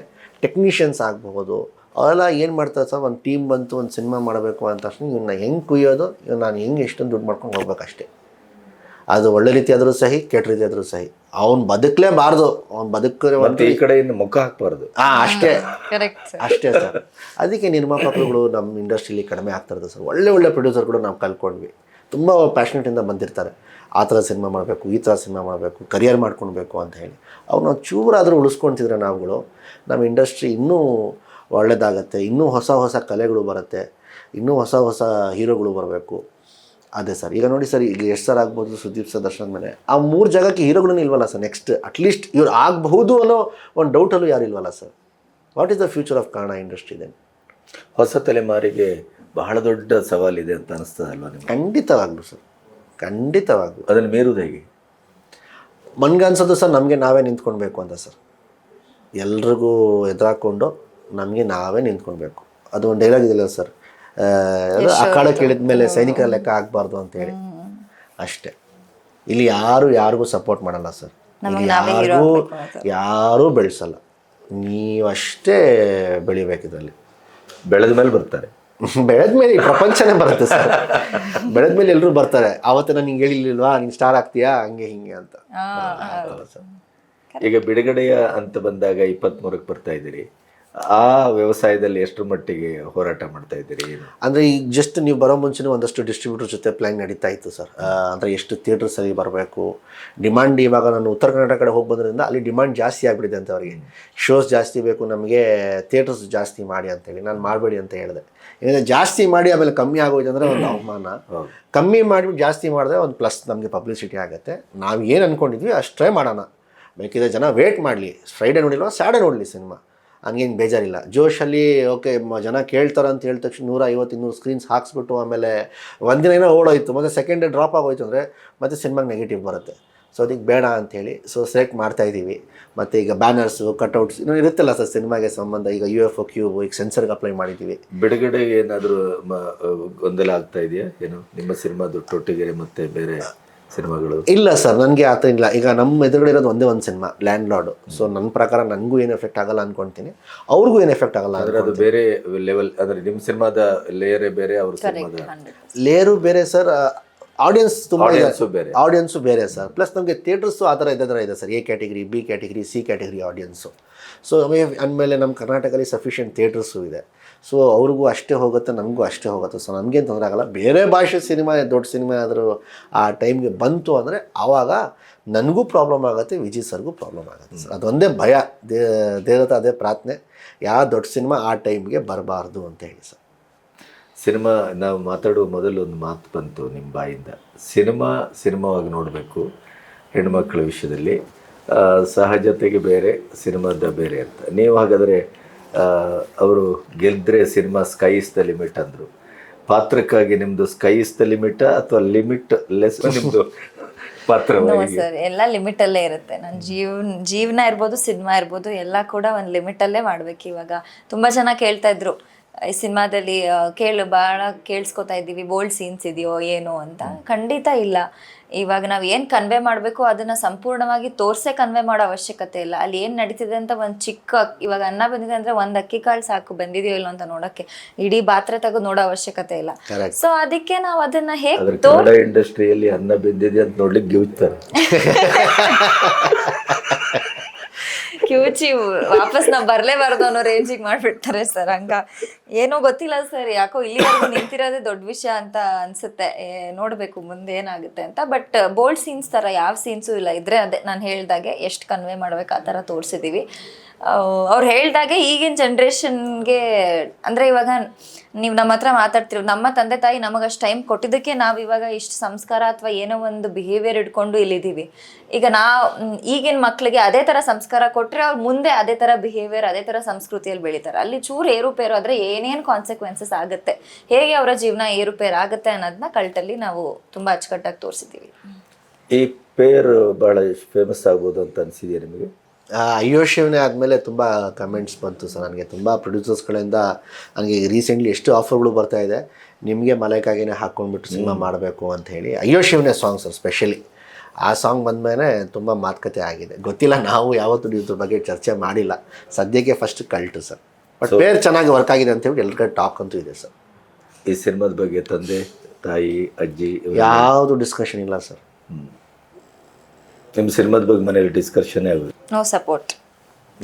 ಟೆಕ್ನಿಷಿಯನ್ಸ್ ಆಗಬಹುದು. ಅವೆಲ್ಲ ಏನು ಮಾಡ್ತಾರೆ ಸರ್ ಒಂದು ಟೀಮ್ ಬಂತು, ಒಂದು ಸಿನಿಮಾ ಮಾಡಬೇಕು ಅಂತ ತಕ್ಷಣ ಇವನ್ನ ಹೆಂಗೆ ಕುಯ್ಯೋದು ನಾನು ಹೆಂಗೆ ಎಷ್ಟೊಂದು ದುಡ್ಡು ಮಾಡ್ಕೊಂಡು ಹೋಗ್ಬೇಕಷ್ಟೇ. ಅದು ಒಳ್ಳೆ ರೀತಿ ಆದರೂ ಸಹಿ ಕೆಟ್ಟ ರೀತಿ ಆದರೂ ಸಹಿ. ಅವ್ನು ಬದುಕಲೇಬಾರ್ದು. ಅವ್ನು ಮತ್ತೆ ಈ ಇನ್ನು ಮುಖ ಹಾಕ್ಬಾರ್ದು. ಹಾಂ ಅಷ್ಟೇ. ಕರೆಕ್ಟ್ ಸರ್ ಅಷ್ಟೇ ಸರ್ ಅದಕ್ಕೆ ನಿರ್ಮಾಪಕರುಗಳು ನಮ್ಮ ಇಂಡಸ್ಟ್ರಿಲಿ ಕಡಿಮೆ ಆಗ್ತಾ ಇರೋದು ಸರ್ ಒಳ್ಳೆ ಒಳ್ಳೆ ಪ್ರೊಡ್ಯೂಸರ್ಗಳು ನಾವು ಕಲ್ತ್ಕೊಂಡ್ವಿ. ತುಂಬ ಪ್ಯಾಷನೇಟಿಂದ ಬಂದಿರ್ತಾರೆ. ಆ ಥರ ಸಿನಿಮಾ ಮಾಡಬೇಕು ಈ ಥರ ಸಿನಿಮಾ ಮಾಡಬೇಕು ಕರಿಯರ್ ಮಾಡ್ಕೊಳ್ಬೇಕು ಅಂತ ಹೇಳಿ. ಅವ್ರು ನಾವು ಚೂರಾದರೂ ಉಳಿಸ್ಕೊಳ್ತಿದ್ರೆ ನಾವುಗಳು ನಮ್ಮ ಇಂಡಸ್ಟ್ರಿ ಇನ್ನೂ ಒಳ್ಳೆಯದಾಗತ್ತೆ ಇನ್ನೂ ಹೊಸ ಹೊಸ ಕಲೆಗಳು ಬರುತ್ತೆ ಇನ್ನೂ ಹೊಸ ಹೊಸ ಹೀರೋಗಳು ಬರಬೇಕು. ಅದೇ ಸರ್. ಈಗ ನೋಡಿ ಸರ್ ಈಗ ಎಷ್ಟು ಸರ್ ಆಗ್ಬೋದು ಸುದೀಪ್ ಸರ್ ದರ್ಶನದ ಮೇಲೆ? ಆ ಮೂರು ಜಾಗಕ್ಕೆ ಹೀರೋಗಳು ಇಲ್ವಲ್ಲ ಸರ್ ನೆಕ್ಸ್ಟ್ ಅಟ್ಲೀಸ್ಟ್ ಇವ್ರು ಆಗಬಹುದು ಅನ್ನೋ ಒಂದು ಡೌಟಲ್ಲೂ ಯಾರು ಇಲ್ವಲ್ಲ sir? What is the future of Kannada industry then ಹೊಸ ತಲೆಮಾರಿಗೆ ಬಹಳ ದೊಡ್ಡ ಸವಾಲಿದೆ ಅಂತ ಅನಿಸ್ತದಲ್ವಾ ನಿಮ್ಗೆ? ಖಂಡಿತವಾಗ್ಲು ಸರ್. ಖಂಡಿತವಾಗ್ಲು. ಅದನ್ನು ಮೇರುವುದು ಹೇಗೆ? ಮನ್ಗನ್ಸೋದು ಸರ್ ನಮಗೆ ನಾವೇ ನಿಂತ್ಕೊಳ್ಬೇಕು ಅಂತ ಸರ್. ಎಲ್ರಿಗೂ ಎದುರಾಕೊಂಡು ನಮಗೆ ನಾವೇ ನಿಂತ್ಕೊಳ್ಬೇಕು ಅದು ಒಂದು ಡೈಲಾಗ್ ಇದೆಯಲ್ಲ ಸರ್. ಆ, ಅದು ಅಖಾಡ ಮೇಲೆ ಸೈನಿಕರ ಲೆಕ್ಕ ಆಗಬಾರ್ದು ಅಂತೇಳಿ ಅಷ್ಟೇ. ಇಲ್ಲಿ ಯಾರು ಯಾರಿಗೂ ಸಪೋರ್ಟ್ ಮಾಡಲ್ಲ ಸರ್. ಇಲ್ಲಿ ಯಾರಿಗೂ ಯಾರೂ ಬೆಳೆಸಲ್ಲ. ನೀವಷ್ಟೇ ಬೆಳಿಬೇಕು ಇದರಲ್ಲಿ. ಬೆಳೆದ ಮೇಲೆ ಬರ್ತಾರೆ. ಬೆಳೆದ ಮೇಲೆ ಈ ಪ್ರಪಂಚನೇ ಬರುತ್ತೆ ಸರ್. ಬೆಳೆದ ಮೇಲೆ ಎಲ್ಲರೂ ಬರ್ತಾರೆ. ಆವತ್ತು ನಾನು ಹಿಂಗೆ ಹೇಳಿರ್ಲಿಲ್ವಾ? ನೀನು ಸ್ಟಾರ್ ಆಗ್ತೀಯಾ? ಹಂಗೆ ಹಿಂಗೆ ಅಂತ. ಈಗ ಬಿಡುಗಡೆಯ ಅಂತ ಬಂದಾಗ ಇಪ್ಪತ್ತ್ಮೂರಕ್ಕೆ ಬರ್ತಾ ಇದ್ದೀರಿ. ಆ ವ್ಯವಸಾಯದಲ್ಲಿ ಎಷ್ಟರ ಮಟ್ಟಿಗೆ ಹೋರಾಟ ಮಾಡ್ತಾ ಇದ್ದೀರಿ? ಅಂದರೆ ಈಗ ಜಸ್ಟ್ ನೀವು ಬರೋ ಮುಂಚೆ ಒಂದಷ್ಟು ಡಿಸ್ಟ್ರಿಬ್ಯೂಟರ್ ಜೊತೆ ಪ್ಲ್ಯಾನ್ ನಡೀತಾ ಇತ್ತು ಸರ್. ಅಂದರೆ ಎಷ್ಟು ಥಿಯೇಟರ್ಸಲ್ಲಿ ಬರಬೇಕು? ಡಿಮಾಂಡ್ ಇವಾಗ ನಾನು ಉತ್ತರ ಕರ್ನಾಟಕ ಕಡೆ ಹೋಗಿ ಬಂದ್ರಿಂದ ಅಲ್ಲಿ ಡಿಮಾಂಡ್ ಜಾಸ್ತಿ ಆಗಿಬಿಟ್ಟಿದೆ ಅಂತ ಅವರಿಗೆ. ಶೋಸ್ ಜಾಸ್ತಿ ಬೇಕು ನಮಗೆ ಥಿಯೇಟರ್ಸ್ ಜಾಸ್ತಿ ಮಾಡಿ ಅಂತೇಳಿ. ನಾನು ಮಾಡಬೇಡಿ ಅಂತ ಹೇಳಿದೆ. ಏಕೆಂದರೆ ಜಾಸ್ತಿ ಮಾಡಿ ಆಮೇಲೆ ಕಮ್ಮಿ ಆಗೋಯ್ತು ಅಂದರೆ ಒಂದು ಅವಮಾನ. ಕಮ್ಮಿ ಮಾಡಿಬಿಟ್ಟು ಜಾಸ್ತಿ ಮಾಡಿದ್ರೆ ಒಂದು ಪ್ಲಸ್ ನಮಗೆ ಪಬ್ಲಿಸಿಟಿ ಆಗುತ್ತೆ. ನಾವು ಏನು ಅಂದ್ಕೊಂಡಿದ್ವಿ ಅಷ್ಟೇ ಮಾಡೋಣ. ಬೇಕಿದ್ರೆ ಜನ ವೇಟ್ ಮಾಡಲಿ. ಫ್ರೈಡೇ ನೋಡಿಲ್ವ? ಸ್ಯಾಟರ್ಡೇ ನೋಡಲಿ ಸಿನಿಮಾ ಹಂಗೇನು ಬೇಜಾರಿಲ್ಲ. ಜೋಶಲ್ಲಿ ಓಕೆ ಜನ ಕೇಳ್ತಾರೆ ಅಂತ ಹೇಳಿದ ತಕ್ಷಣ ನೂರ ಐವತ್ತು ಇನ್ನೂರು ಸ್ಕ್ರೀನ್ಸ್ ಹಾಕ್ಸ್ಬಿಟ್ಟು ಆಮೇಲೆ ಒಂದಿನ ಏನೋ ಓಡೋಯ್ತು. ಮತ್ತು ಸೆಕೆಂಡ್ ಡೇ ಡ್ರಾಪ್ ಆಗೋಯ್ತು ಅಂದರೆ ಮತ್ತೆ ಸಿನಿಮಾಗೆ ನೆಗೆಟಿವ್ ಬರುತ್ತೆ. ಸೊ ಅದಕ್ಕೆ ಬೇಡ ಅಂಥೇಳಿ ಸೊ ಸೆಲೆಕ್ಟ್ ಮಾಡ್ತಾ ಇದ್ದೀವಿ. ಮತ್ತು ಈಗ ಬ್ಯಾನರ್ಸು ಕಟ್ಔಟ್ಸ್ ಇನ್ನೂ ಇರುತ್ತಲ್ಲ ಸರ್ ಸಿನಿಮಾಗೆ ಸಂಬಂಧ. ಈಗ ಯು ಎಫ್ ಒ ಕ್ಯೂಬ್ ಈಗ ಸೆನ್ಸರ್ಗೆ ಅಪ್ಲೈ ಮಾಡಿದ್ದೀವಿ. ಬಿಡುಗಡೆಗೆ ಏನಾದರೂ ಗೊಂದಲ ಆಗ್ತಾ ಇದೆಯಾ? ಏನು? ನಿಮ್ಮ ಸಿನಿಮಾದು ಟೊಟ್ಟಿಗೆರೆ ಮತ್ತು ಬೇರೆ ಸಿನಿಮಾಗಳು? ಇಲ್ಲ ಸರ್ ನನಗೆ ಆ ಥರ ಇಲ್ಲ. ಈಗ ನಮ್ಮ ಎದುರುಗಡೆ ಇರೋದು ಒಂದೇ ಒಂದು ಸಿನಿಮಾ ಲ್ಯಾಂಡ್ ಲಾರ್ಡ್ ಸೊ ನನ್ನ ಪ್ರಕಾರ ನನಗೂ ಏನು ಎಫೆಕ್ಟ್ ಆಗಲ್ಲ ಅನ್ಕೊಂತೀನಿ. ಅವ್ರಿಗೂ ಏನು ಎಫೆಕ್ಟ್ ಆಗಲ್ಲ ಅಂದರೆ ಅದು ಬೇರೆ ಲೆವೆಲ್ ಅಂದರೆ ನಿಮ್ಮ ಸಿನಿಮಾದ ಲೇಯರೇ ಬೇರೆ ಅವ್ರ ಸಿನಿಮಾದ? ಲೇರು ಬೇರೆ ಸರ್ ಆಡಿಯನ್ಸ್ ತುಂಬ ಬೇರೆ. ಆಡಿಯನ್ಸು ಬೇರೆ ಸರ್ ಪ್ಲಸ್ ನಮಗೆ ಥಿಯೇಟರ್ಸು ಆ ಥರ ಇದೇ ಥರ ಇದೆ sir A category B category C category audiences so ಅಂದಮೇಲೆ ನಮ್ಮ ಕರ್ನಾಟಕದಲ್ಲಿ ಸಫಿಷಿಯೆಂಟ್ ಥಿಯೇಟರ್ಸು ಇದೆ. ಸೊ ಅವ್ರಿಗೂ ಅಷ್ಟೇ ಹೋಗುತ್ತೆ, ನಮಗೂ ಅಷ್ಟೇ ಹೋಗುತ್ತೆ. ಸೊ ನಮಗೇನು ತೊಂದರೆ ಆಗಲ್ಲ. ಬೇರೆ ಭಾಷೆ ಸಿನಿಮಾ, ದೊಡ್ಡ ಸಿನಿಮಾ ಆದರೂ ಆ ಟೈಮ್ಗೆ ಬಂತು ಅಂದರೆ ಆವಾಗ ನನಗೂ ಪ್ರಾಬ್ಲಮ್ ಆಗುತ್ತೆ ವಿಜಯ್ ಸರ್ಗೂ ಪ್ರಾಬ್ಲಮ್ ಆಗುತ್ತೆ. ಸರ್ ಅದೊಂದೇ ಭಯ. ದೇ, ದೇವತ, ಅದೇ ಪ್ರಾರ್ಥನೆ. ಯಾವ ದೊಡ್ಡ ಸಿನಿಮಾ ಆ ಟೈಮ್ಗೆ ಬರಬಾರ್ದು ಅಂತ ಹೇಳಿ ಸರ್. ಸಿನಿಮಾ, ನಾವು ಮಾತಾಡುವ ಮೊದಲು ಒಂದು ಮಾತು ಬಂತು ನಿಮ್ಮ ಬಾಯಿಂದ. ಸಿನಿಮಾ, ಸಿನಿಮಾವಾಗಿ ನೋಡಬೇಕು ಹೆಣ್ಮಕ್ಳ ವಿಷಯದಲ್ಲಿ. ಸಹಜತೆಗೆ ಬೇರೆ ಸಿನಿಮಾದ ಬೇರೆ ಅಂತ. ನೀವು ಹಾಗಾದರೆ ಅವರು ಗೆದ್ದರೆ ಸಿನಿಮಾ ಸ್ಕೈಸ್ ದ ಲಿಮಿಟ್ ಅಂದರು. ಪಾತ್ರಕ್ಕಾಗಿ ನಿಮ್ಮದು ಸ್ಕೈಸ್ ದ ಲಿಮಿಟ್ ಅಥವಾ ಲಿಮಿಟ್ ಲೆಸ್ ನಿಮ್ಮದು ಪಾತ್ರವಾಗಿ ಸರ್ ಎಲ್ಲ ಲಿಮಿಟ್ ಅಲ್ಲೇ ಇರುತ್ತೆ. ನನ್ನ ಜೀವನ ಜೀವನ ಇರ್ಬೋದು ಸಿನಿಮಾ ಇರ್ಬೋದು ಎಲ್ಲ ಕೂಡ ಒಂದು ಲಿಮಿಟ್ ಅಲ್ಲೇ ಮಾಡ್ಬೇಕು ಇವಾಗ. ತುಂಬಾ ಜನ ಕೇಳ್ತಾ ಇದ್ರು ಈ ಸಿನಿಮಾದಲ್ಲಿ ಕೇಳು ಭಾಳ ಕೇಳಿಸ್ಕೊತಾ ಇದ್ದೀವಿ ಬೋಲ್ಡ್ ಸೀನ್ಸ್ ಇದೆಯೋ ಏನೋ ಅಂತ. ಖಂಡಿತ ಇಲ್ಲ. ಇವಾಗ ನಾವು ಏನು ಕನ್ವೆ ಮಾಡಬೇಕು ಅದನ್ನ ಸಂಪೂರ್ಣವಾಗಿ ತೋರ್ಸೇ ಕನ್ವೆ ಮಾಡೋ ಅವಶ್ಯಕತೆ ಇಲ್ಲ. ಅಲ್ಲಿ ಏನು ನಡೀತಿದೆ ಅಂತ ಒಂದು ಚಿಕ್ಕ ಇವಾಗ ಅನ್ನ ಬಂದಿದೆ ಅಂದರೆ ಒಂದು ಅಕ್ಕಿ ಕಾಳು ಸಾಕು ಬಂದಿದೆಯೋ ಇಲ್ಲ ಅಂತ ನೋಡಕ್ಕೆ ಇಡೀ ಪಾತ್ರೆ ತೆಗೆದು ನೋಡೋ ಅವಶ್ಯಕತೆ ಇಲ್ಲ. ಸೊ ಅದಕ್ಕೆ ನಾವು ಅದನ್ನ ಹೇಗೆ ಇಂಡಸ್ಟ್ರಿಯಲ್ಲಿ ಅನ್ನ ಬಂದಿದೆ ಅಂತ ನೋಡ್ಲಿಕ್ಕೆ ಕಿವುಚಿ ವಾಪಸ್ ನಾವ್ ಬರ್ಲೇಬಾರ್ದು ಅನ್ನೋ ರೇಂಜಿಗೆ ಮಾಡ್ಬಿಡ್ತಾರೆ ಸರ್ ಹಂಗ ಏನೋ ಗೊತ್ತಿಲ್ಲ ಸರ್ ಯಾಕೋ ಇಲ್ಲಿವರೆಗೂ ನಿಂತಿರೋದೇ ದೊಡ್ಡ ವಿಷಯ ಅಂತ ಅನ್ಸುತ್ತೆ. ನೋಡ್ಬೇಕು ಮುಂದೆ ಏನಾಗುತ್ತೆ ಅಂತ. ಬಟ್ ಬೋಲ್ಡ್ ಸೀನ್ಸ್ ತರ ಯಾವ ಸೀನ್ಸು ಇಲ್ಲ. ಇದ್ರೆ ಅದೇ ನಾನು ಹೇಳ್ದಾಗೆ ಎಷ್ಟು ಕನ್ವೆ ಮಾಡ್ಬೇಕು ಆ ತರ ತೋರಿಸಿದೀವಿ. ಅವ್ರು ಹೇಳ್ದಾಗೆ ಈಗಿನ ಜನ್ರೇಷನ್ಗೆ ಅಂದ್ರೆ ಇವಾಗ ನೀವು ನಮ್ಮ ಹತ್ರ ಮಾತಾಡ್ತಿರೋ ನಮ್ಮ ತಂದೆ ತಾಯಿ ನಮಗಷ್ಟು ಟೈಮ್ ಕೊಟ್ಟಿದ್ದಕ್ಕೆ ನಾವು ಇವಾಗ ಇಷ್ಟು ಸಂಸ್ಕಾರ ಅಥವಾ ಏನೋ ಒಂದು ಬಿಹೇವಿಯರ್ ಇಟ್ಕೊಂಡು ಇಲ್ಲಿದ್ದೀವಿ. ಈಗ ನಾವು ಈಗಿನ ಮಕ್ಕಳಿಗೆ ಅದೇ ಥರ ಸಂಸ್ಕಾರ ಕೊಟ್ಟರೆ ಅವ್ರು ಮುಂದೆ ಅದೇ ಥರ ಬಿಹೇವಿಯರ್ ಅದೇ ಥರ ಸಂಸ್ಕೃತಿಯಲ್ಲಿ ಬೆಳೀತಾರೆ. ಅಲ್ಲಿ ಚೂರು ಏರುಪೇರು ಆದರೆ ಏನೇನು ಕಾನ್ಸಿಕ್ವೆನ್ಸಸ್ ಆಗುತ್ತೆ, ಹೇಗೆ ಅವರ ಜೀವನ ಏರುಪೇರು ಆಗುತ್ತೆ ಅನ್ನೋದನ್ನ ಕಲ್ಟಲ್ಲಿ ನಾವು ತುಂಬ ಅಚ್ಚುಕಟ್ಟಾಗಿ ತೋರಿಸಿದ್ದೀವಿ. ಈ ಪೇರ್ ಭಾಳ ಫೇಮಸ್ ಆಗ್ಬೋದು ಅಂತ ಅನಿಸಿದೆಯಾ ನಿಮಗೆ? ಅಯ್ಯೋ ಶಿವನೇ ಆದಮೇಲೆ ತುಂಬ ಕಮೆಂಟ್ಸ್ ಬಂತು ಸರ್. ನನಗೆ ತುಂಬ ಪ್ರೊಡ್ಯೂಸರ್ಸ್ಗಳಿಂದ ನನಗೆ ರೀಸೆಂಟ್ಲಿ ಎಷ್ಟು ಆಫರ್ಗಳು ಬರ್ತಾ ಇದೆ. ನಿಮಗೆ ಮಲೈಕಾಗಿನೇ ಹಾಕ್ಕೊಂಡ್ಬಿಟ್ಟು ಸಿನಿಮಾ ಮಾಡಬೇಕು ಅಂತ ಹೇಳಿ ಅಯ್ಯೋ ಶಿವನೇ ಸಾಂಗ್ ಸರ್ ಸ್ಪೆಷಲಿ ಆ ಸಾಂಗ್ ಬಂದಮೇಲೆ ತುಂಬ ಮಾತುಕತೆ ಆಗಿದೆ. ಗೊತ್ತಿಲ್ಲ ನಾವು ಯಾವತ್ತೂ ಇದ್ರ ಬಗ್ಗೆ ಚರ್ಚೆ ಮಾಡಿಲ್ಲ. ಸದ್ಯಕ್ಕೆ ಫಸ್ಟ್ ಕಲ್ಟು ಸರ್ ಬಟ್ ಬೇರೆ ಚೆನ್ನಾಗಿ ವರ್ಕ್ ಆಗಿದೆ ಅಂತ ಹೇಳಿ ಎಲ್ಲರ ಟಾಕ್ ಅಂತೂ ಇದೆ ಸರ್ ಈ ಸಿನಿಮಾದ ಬಗ್ಗೆ ತಂದೆ ತಾಯಿ ಅಜ್ಜಿ ಯಾವುದು ಡಿಸ್ಕಷನ್ ಇಲ್ಲ ಸರ್ ನಿಮ್ಮ ಸಿನಿಮಾದ ಬಗ್ಗೆ ಮನೇಲಿ ಡಿಸ್ಕಷನ್ ಆಗುತ್ತೆ ನೋ ಸಪೋರ್ಟ್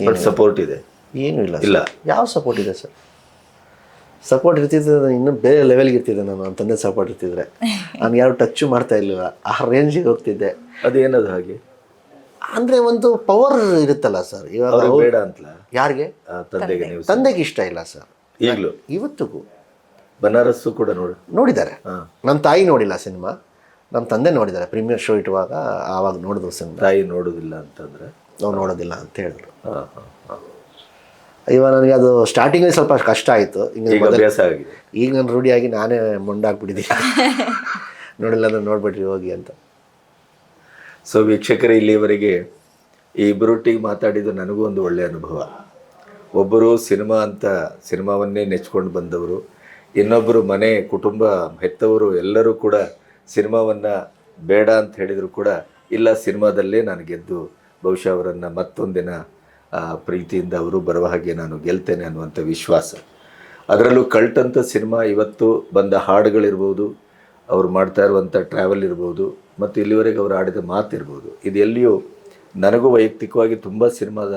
ಬಟ್ ಸಪೋರ್ಟ್ ಇದೆ. ಏನು ಇಲ್ಲ. ಇಲ್ಲ. ಯಾವ ಸಪೋರ್ಟ್ ಇದೆ ಸರ್? ಸಪೋರ್ಟ್ ಇರ್ತಿದ್ರೆ ಇನ್ನು ಬೇರೆ ಲೆವೆಲ್ಗೆ ಇರ್ತಿದ್ದೆ ನಾನು. ನನ್ನ ತಂದೆ ಸಪೋರ್ಟ್ ಇರ್ತಿದ್ರೆ. ನಾನು ಯಾರು ಟಚ್ ಮಾಡ್ತಾ ಇರಲಿಲ್ಲ. ಆ ರೇಂಜಿಗೆ ಹೋಗ್ತಿದ್ದೆ. ಅದೇನದು ಹಾಗೆ? ಅಂದರೆ ಒಂದು ಪವರ್ ಇರುತ್ತಲ್ಲ ಸರ್. ಇವಾಗ ಅವ್ರು- ಬೇಡ ಅಂತಲ್ಲ? ಯಾರಿಗೆ? ತಂದೆಗೆ ನೀವು ತಂದೆಗೆ ಇಷ್ಟ ಇಲ್ಲ ಸರ್. ಈಗಲೂ? ಇವತ್ತಿಗೂ. ಬನಾರಸ್ಸು ಕೂಡ ನೋಡು. ನೋಡಿದ್ದಾರೆ. ಹಾಂ. ನಮ್ಮ ತಾಯಿ ನೋಡಿಲ್ಲ ಸಿನಿಮಾ. ನಮ್ಮ ತಂದೆ ನೋಡಿದ್ದಾರೆ. ಪ್ರೀಮಿಯರ್ ಶೋ ಇಟ್ಟುವಾಗ ಆವಾಗ ನೋಡಿದ್ರು ಸಿನಿಮಾ. ತಾಯಿ ನೋಡೋದಿಲ್ಲ ಅಂತಂದ್ರೆ? ನಾವು ನೋಡೋದಿಲ್ಲ ಅಂತ ಹೇಳಿದ್ರು. ಹಾಂ ಹಾಂ ಹಾಂ. ಇವಾಗ ನನಗೆ ಅದು ಸ್ಟಾರ್ಟಿಂಗಲ್ಲಿ ಸ್ವಲ್ಪ ಕಷ್ಟ ಆಯಿತು. ಈಗ ನಾನು ರೂಢಿಯಾಗಿ ನಾನೇ ಮೊಂಡಾಗ್ಬಿಟ್ಟಿದ್ದೀನಿ. ನೋಡಿಲ್ಲ ಅಂದ್ರೆ ನೋಡ್ಬಿಟ್ರಿ ಹೋಗಿ ಅಂತ. ಸೊ ವೀಕ್ಷಕರೇ ಇಲ್ಲಿಯವರೆಗೆ ಈ ಇಬ್ಬರೊಟ್ಟಿಗೆ ಮಾತಾಡಿದ್ದು ನನಗೂ ಒಂದು ಒಳ್ಳೆಯ ಅನುಭವ. ಒಬ್ಬರು ಸಿನಿಮಾ ಅಂತ ಸಿನಿಮಾವನ್ನೇ ನೆಚ್ಕೊಂಡು ಬಂದವರು ಇನ್ನೊಬ್ಬರು ಮನೆ ಕುಟುಂಬ ಹೆತ್ತವರು ಎಲ್ಲರೂ ಕೂಡ ಸಿನಿಮಾವನ್ನು ಬೇಡ ಅಂತ ಹೇಳಿದರೂ ಕೂಡ ಇಲ್ಲ ಸಿನಿಮಾದಲ್ಲೇ ನಾನು ಗೆದ್ದು ಬಹುಶಃ ಅವರನ್ನು ಮತ್ತೊಂದಿನ ಪ್ರೀತಿಯಿಂದ ಅವರು ಬರುವ ಹಾಗೆ ನಾನು ಗೆಲ್ತೇನೆ ಅನ್ನುವಂಥ ವಿಶ್ವಾಸ. ಅದರಲ್ಲೂ ಕಳ್ತಂಥ ಸಿನಿಮಾ ಇವತ್ತು ಬಂದ ಹಾಡುಗಳಿರ್ಬೋದು, ಅವ್ರು ಮಾಡ್ತಾ ಇರುವಂಥ ಟ್ರಾವೆಲ್ ಇರ್ಬೋದು, ಮತ್ತು ಇಲ್ಲಿವರೆಗೆ ಅವರು ಆಡಿದ ಮಾತಿರ್ಬೋದು. ಇದು ಎಲ್ಲಿಯೂ ನನಗೂ ವೈಯಕ್ತಿಕವಾಗಿ ತುಂಬ ಸಿನಿಮಾದ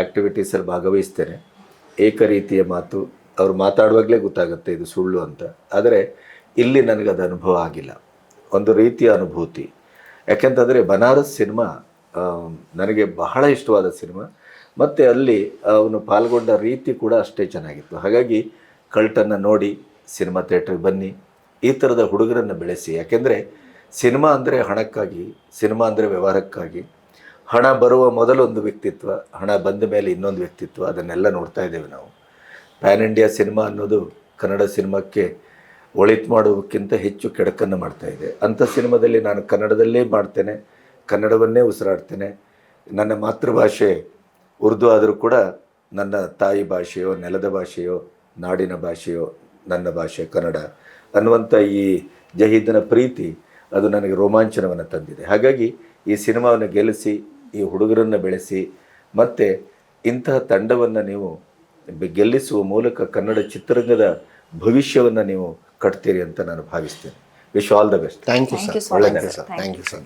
ಆ್ಯಕ್ಟಿವಿಟೀಸಲ್ಲಿ ಭಾಗವಹಿಸ್ತೇನೆ. ಏಕರೀತಿಯ ಮಾತು, ಅವ್ರು ಮಾತಾಡುವಾಗಲೇ ಗೊತ್ತಾಗುತ್ತೆ ಇದು ಸುಳ್ಳು ಅಂತ. ಆದರೆ ಇಲ್ಲಿ ನನಗದು ಅನುಭವ ಆಗಿಲ್ಲ. ಒಂದು ರೀತಿಯ ಅನುಭೂತಿ. ಯಾಕೆಂತಂದರೆ, ಬನಾರಸ್ ಸಿನಿಮಾ ನನಗೆ ಬಹಳ ಇಷ್ಟವಾದ ಸಿನಿಮಾ. ಮತ್ತು ಅಲ್ಲಿ ಅವನು ಪಾಲ್ಗೊಂಡ ರೀತಿ ಕೂಡ ಅಷ್ಟೇ ಚೆನ್ನಾಗಿತ್ತು. ಹಾಗಾಗಿ ಕಲ್ಟನ್ನು ನೋಡಿ ಸಿನಿಮಾ ಥಿಯೇಟ್ರಿಗೆ ಬನ್ನಿ. ಈ ಥರದ ಹುಡುಗರನ್ನು ಬೆಳೆಸಿ. ಯಾಕೆಂದರೆ ಸಿನಿಮಾ ಅಂದರೆ ಹಣಕ್ಕಾಗಿ, ಸಿನಿಮಾ ಅಂದರೆ ವ್ಯವಹಾರಕ್ಕಾಗಿ. ಹಣ ಬರುವ ಮೊದಲೊಂದು ವ್ಯಕ್ತಿತ್ವ, ಹಣ ಬಂದ ಮೇಲೆ ಇನ್ನೊಂದು ವ್ಯಕ್ತಿತ್ವ, ಅದನ್ನೆಲ್ಲ ನೋಡ್ತಾ ಇದ್ದೇವೆ ನಾವು. ಪ್ಯಾನ್ ಇಂಡಿಯಾ ಸಿನಿಮಾ ಅನ್ನೋದು ಕನ್ನಡ ಸಿನಿಮಾಕ್ಕೆ ಒಳಿತು ಮಾಡುವುದಕ್ಕಿಂತ ಹೆಚ್ಚು ಕೆಡಕನ್ನು ಮಾಡ್ತಾ ಇದೆ. ಅಂಥ ಸಿನಿಮಾದಲ್ಲಿ ನಾನು ಕನ್ನಡದಲ್ಲೇ ಮಾಡ್ತೇನೆ. ಕನ್ನಡವನ್ನೇ ಉಸಿರಾಡ್ತೇನೆ. ನನ್ನ ಮಾತೃಭಾಷೆ ಉರ್ದು ಆದರೂ ಕೂಡ ನನ್ನ ತಾಯಿ ಭಾಷೆಯೋ ನೆಲದ ಭಾಷೆಯೋ ನಾಡಿನ ಭಾಷೆಯೋ ನನ್ನ ಭಾಷೆ ಕನ್ನಡ ಅನ್ನುವಂಥ ಈ ಜಹೀದನ ಪ್ರೀತಿ ಅದು ನನಗೆ ರೋಮಾಂಚನವನ್ನು ತಂದಿದೆ. ಹಾಗಾಗಿ ಈ ಸಿನಿಮಾವನ್ನು ಗೆಲ್ಲಿಸಿ ಈ ಹುಡುಗರನ್ನು ಬೆಳೆಸಿ ಮತ್ತು ಇಂತಹ ತಂಡವನ್ನು ನೀವು ಗೆಲ್ಲಿಸುವ ಮೂಲಕ ಕನ್ನಡ ಚಿತ್ರರಂಗದ ಭವಿಷ್ಯವನ್ನು ನೀವು ಕಟ್ತೀರಿ ಅಂತ ನಾನು ಭಾವಿಸ್ತೇನೆ. Wish all the best thank you sir ಒಳ್ಳೆಯ ಒಳ್ಳೆ ಸರ್ ಥ್ಯಾಂಕ್ ಯು ಸರ್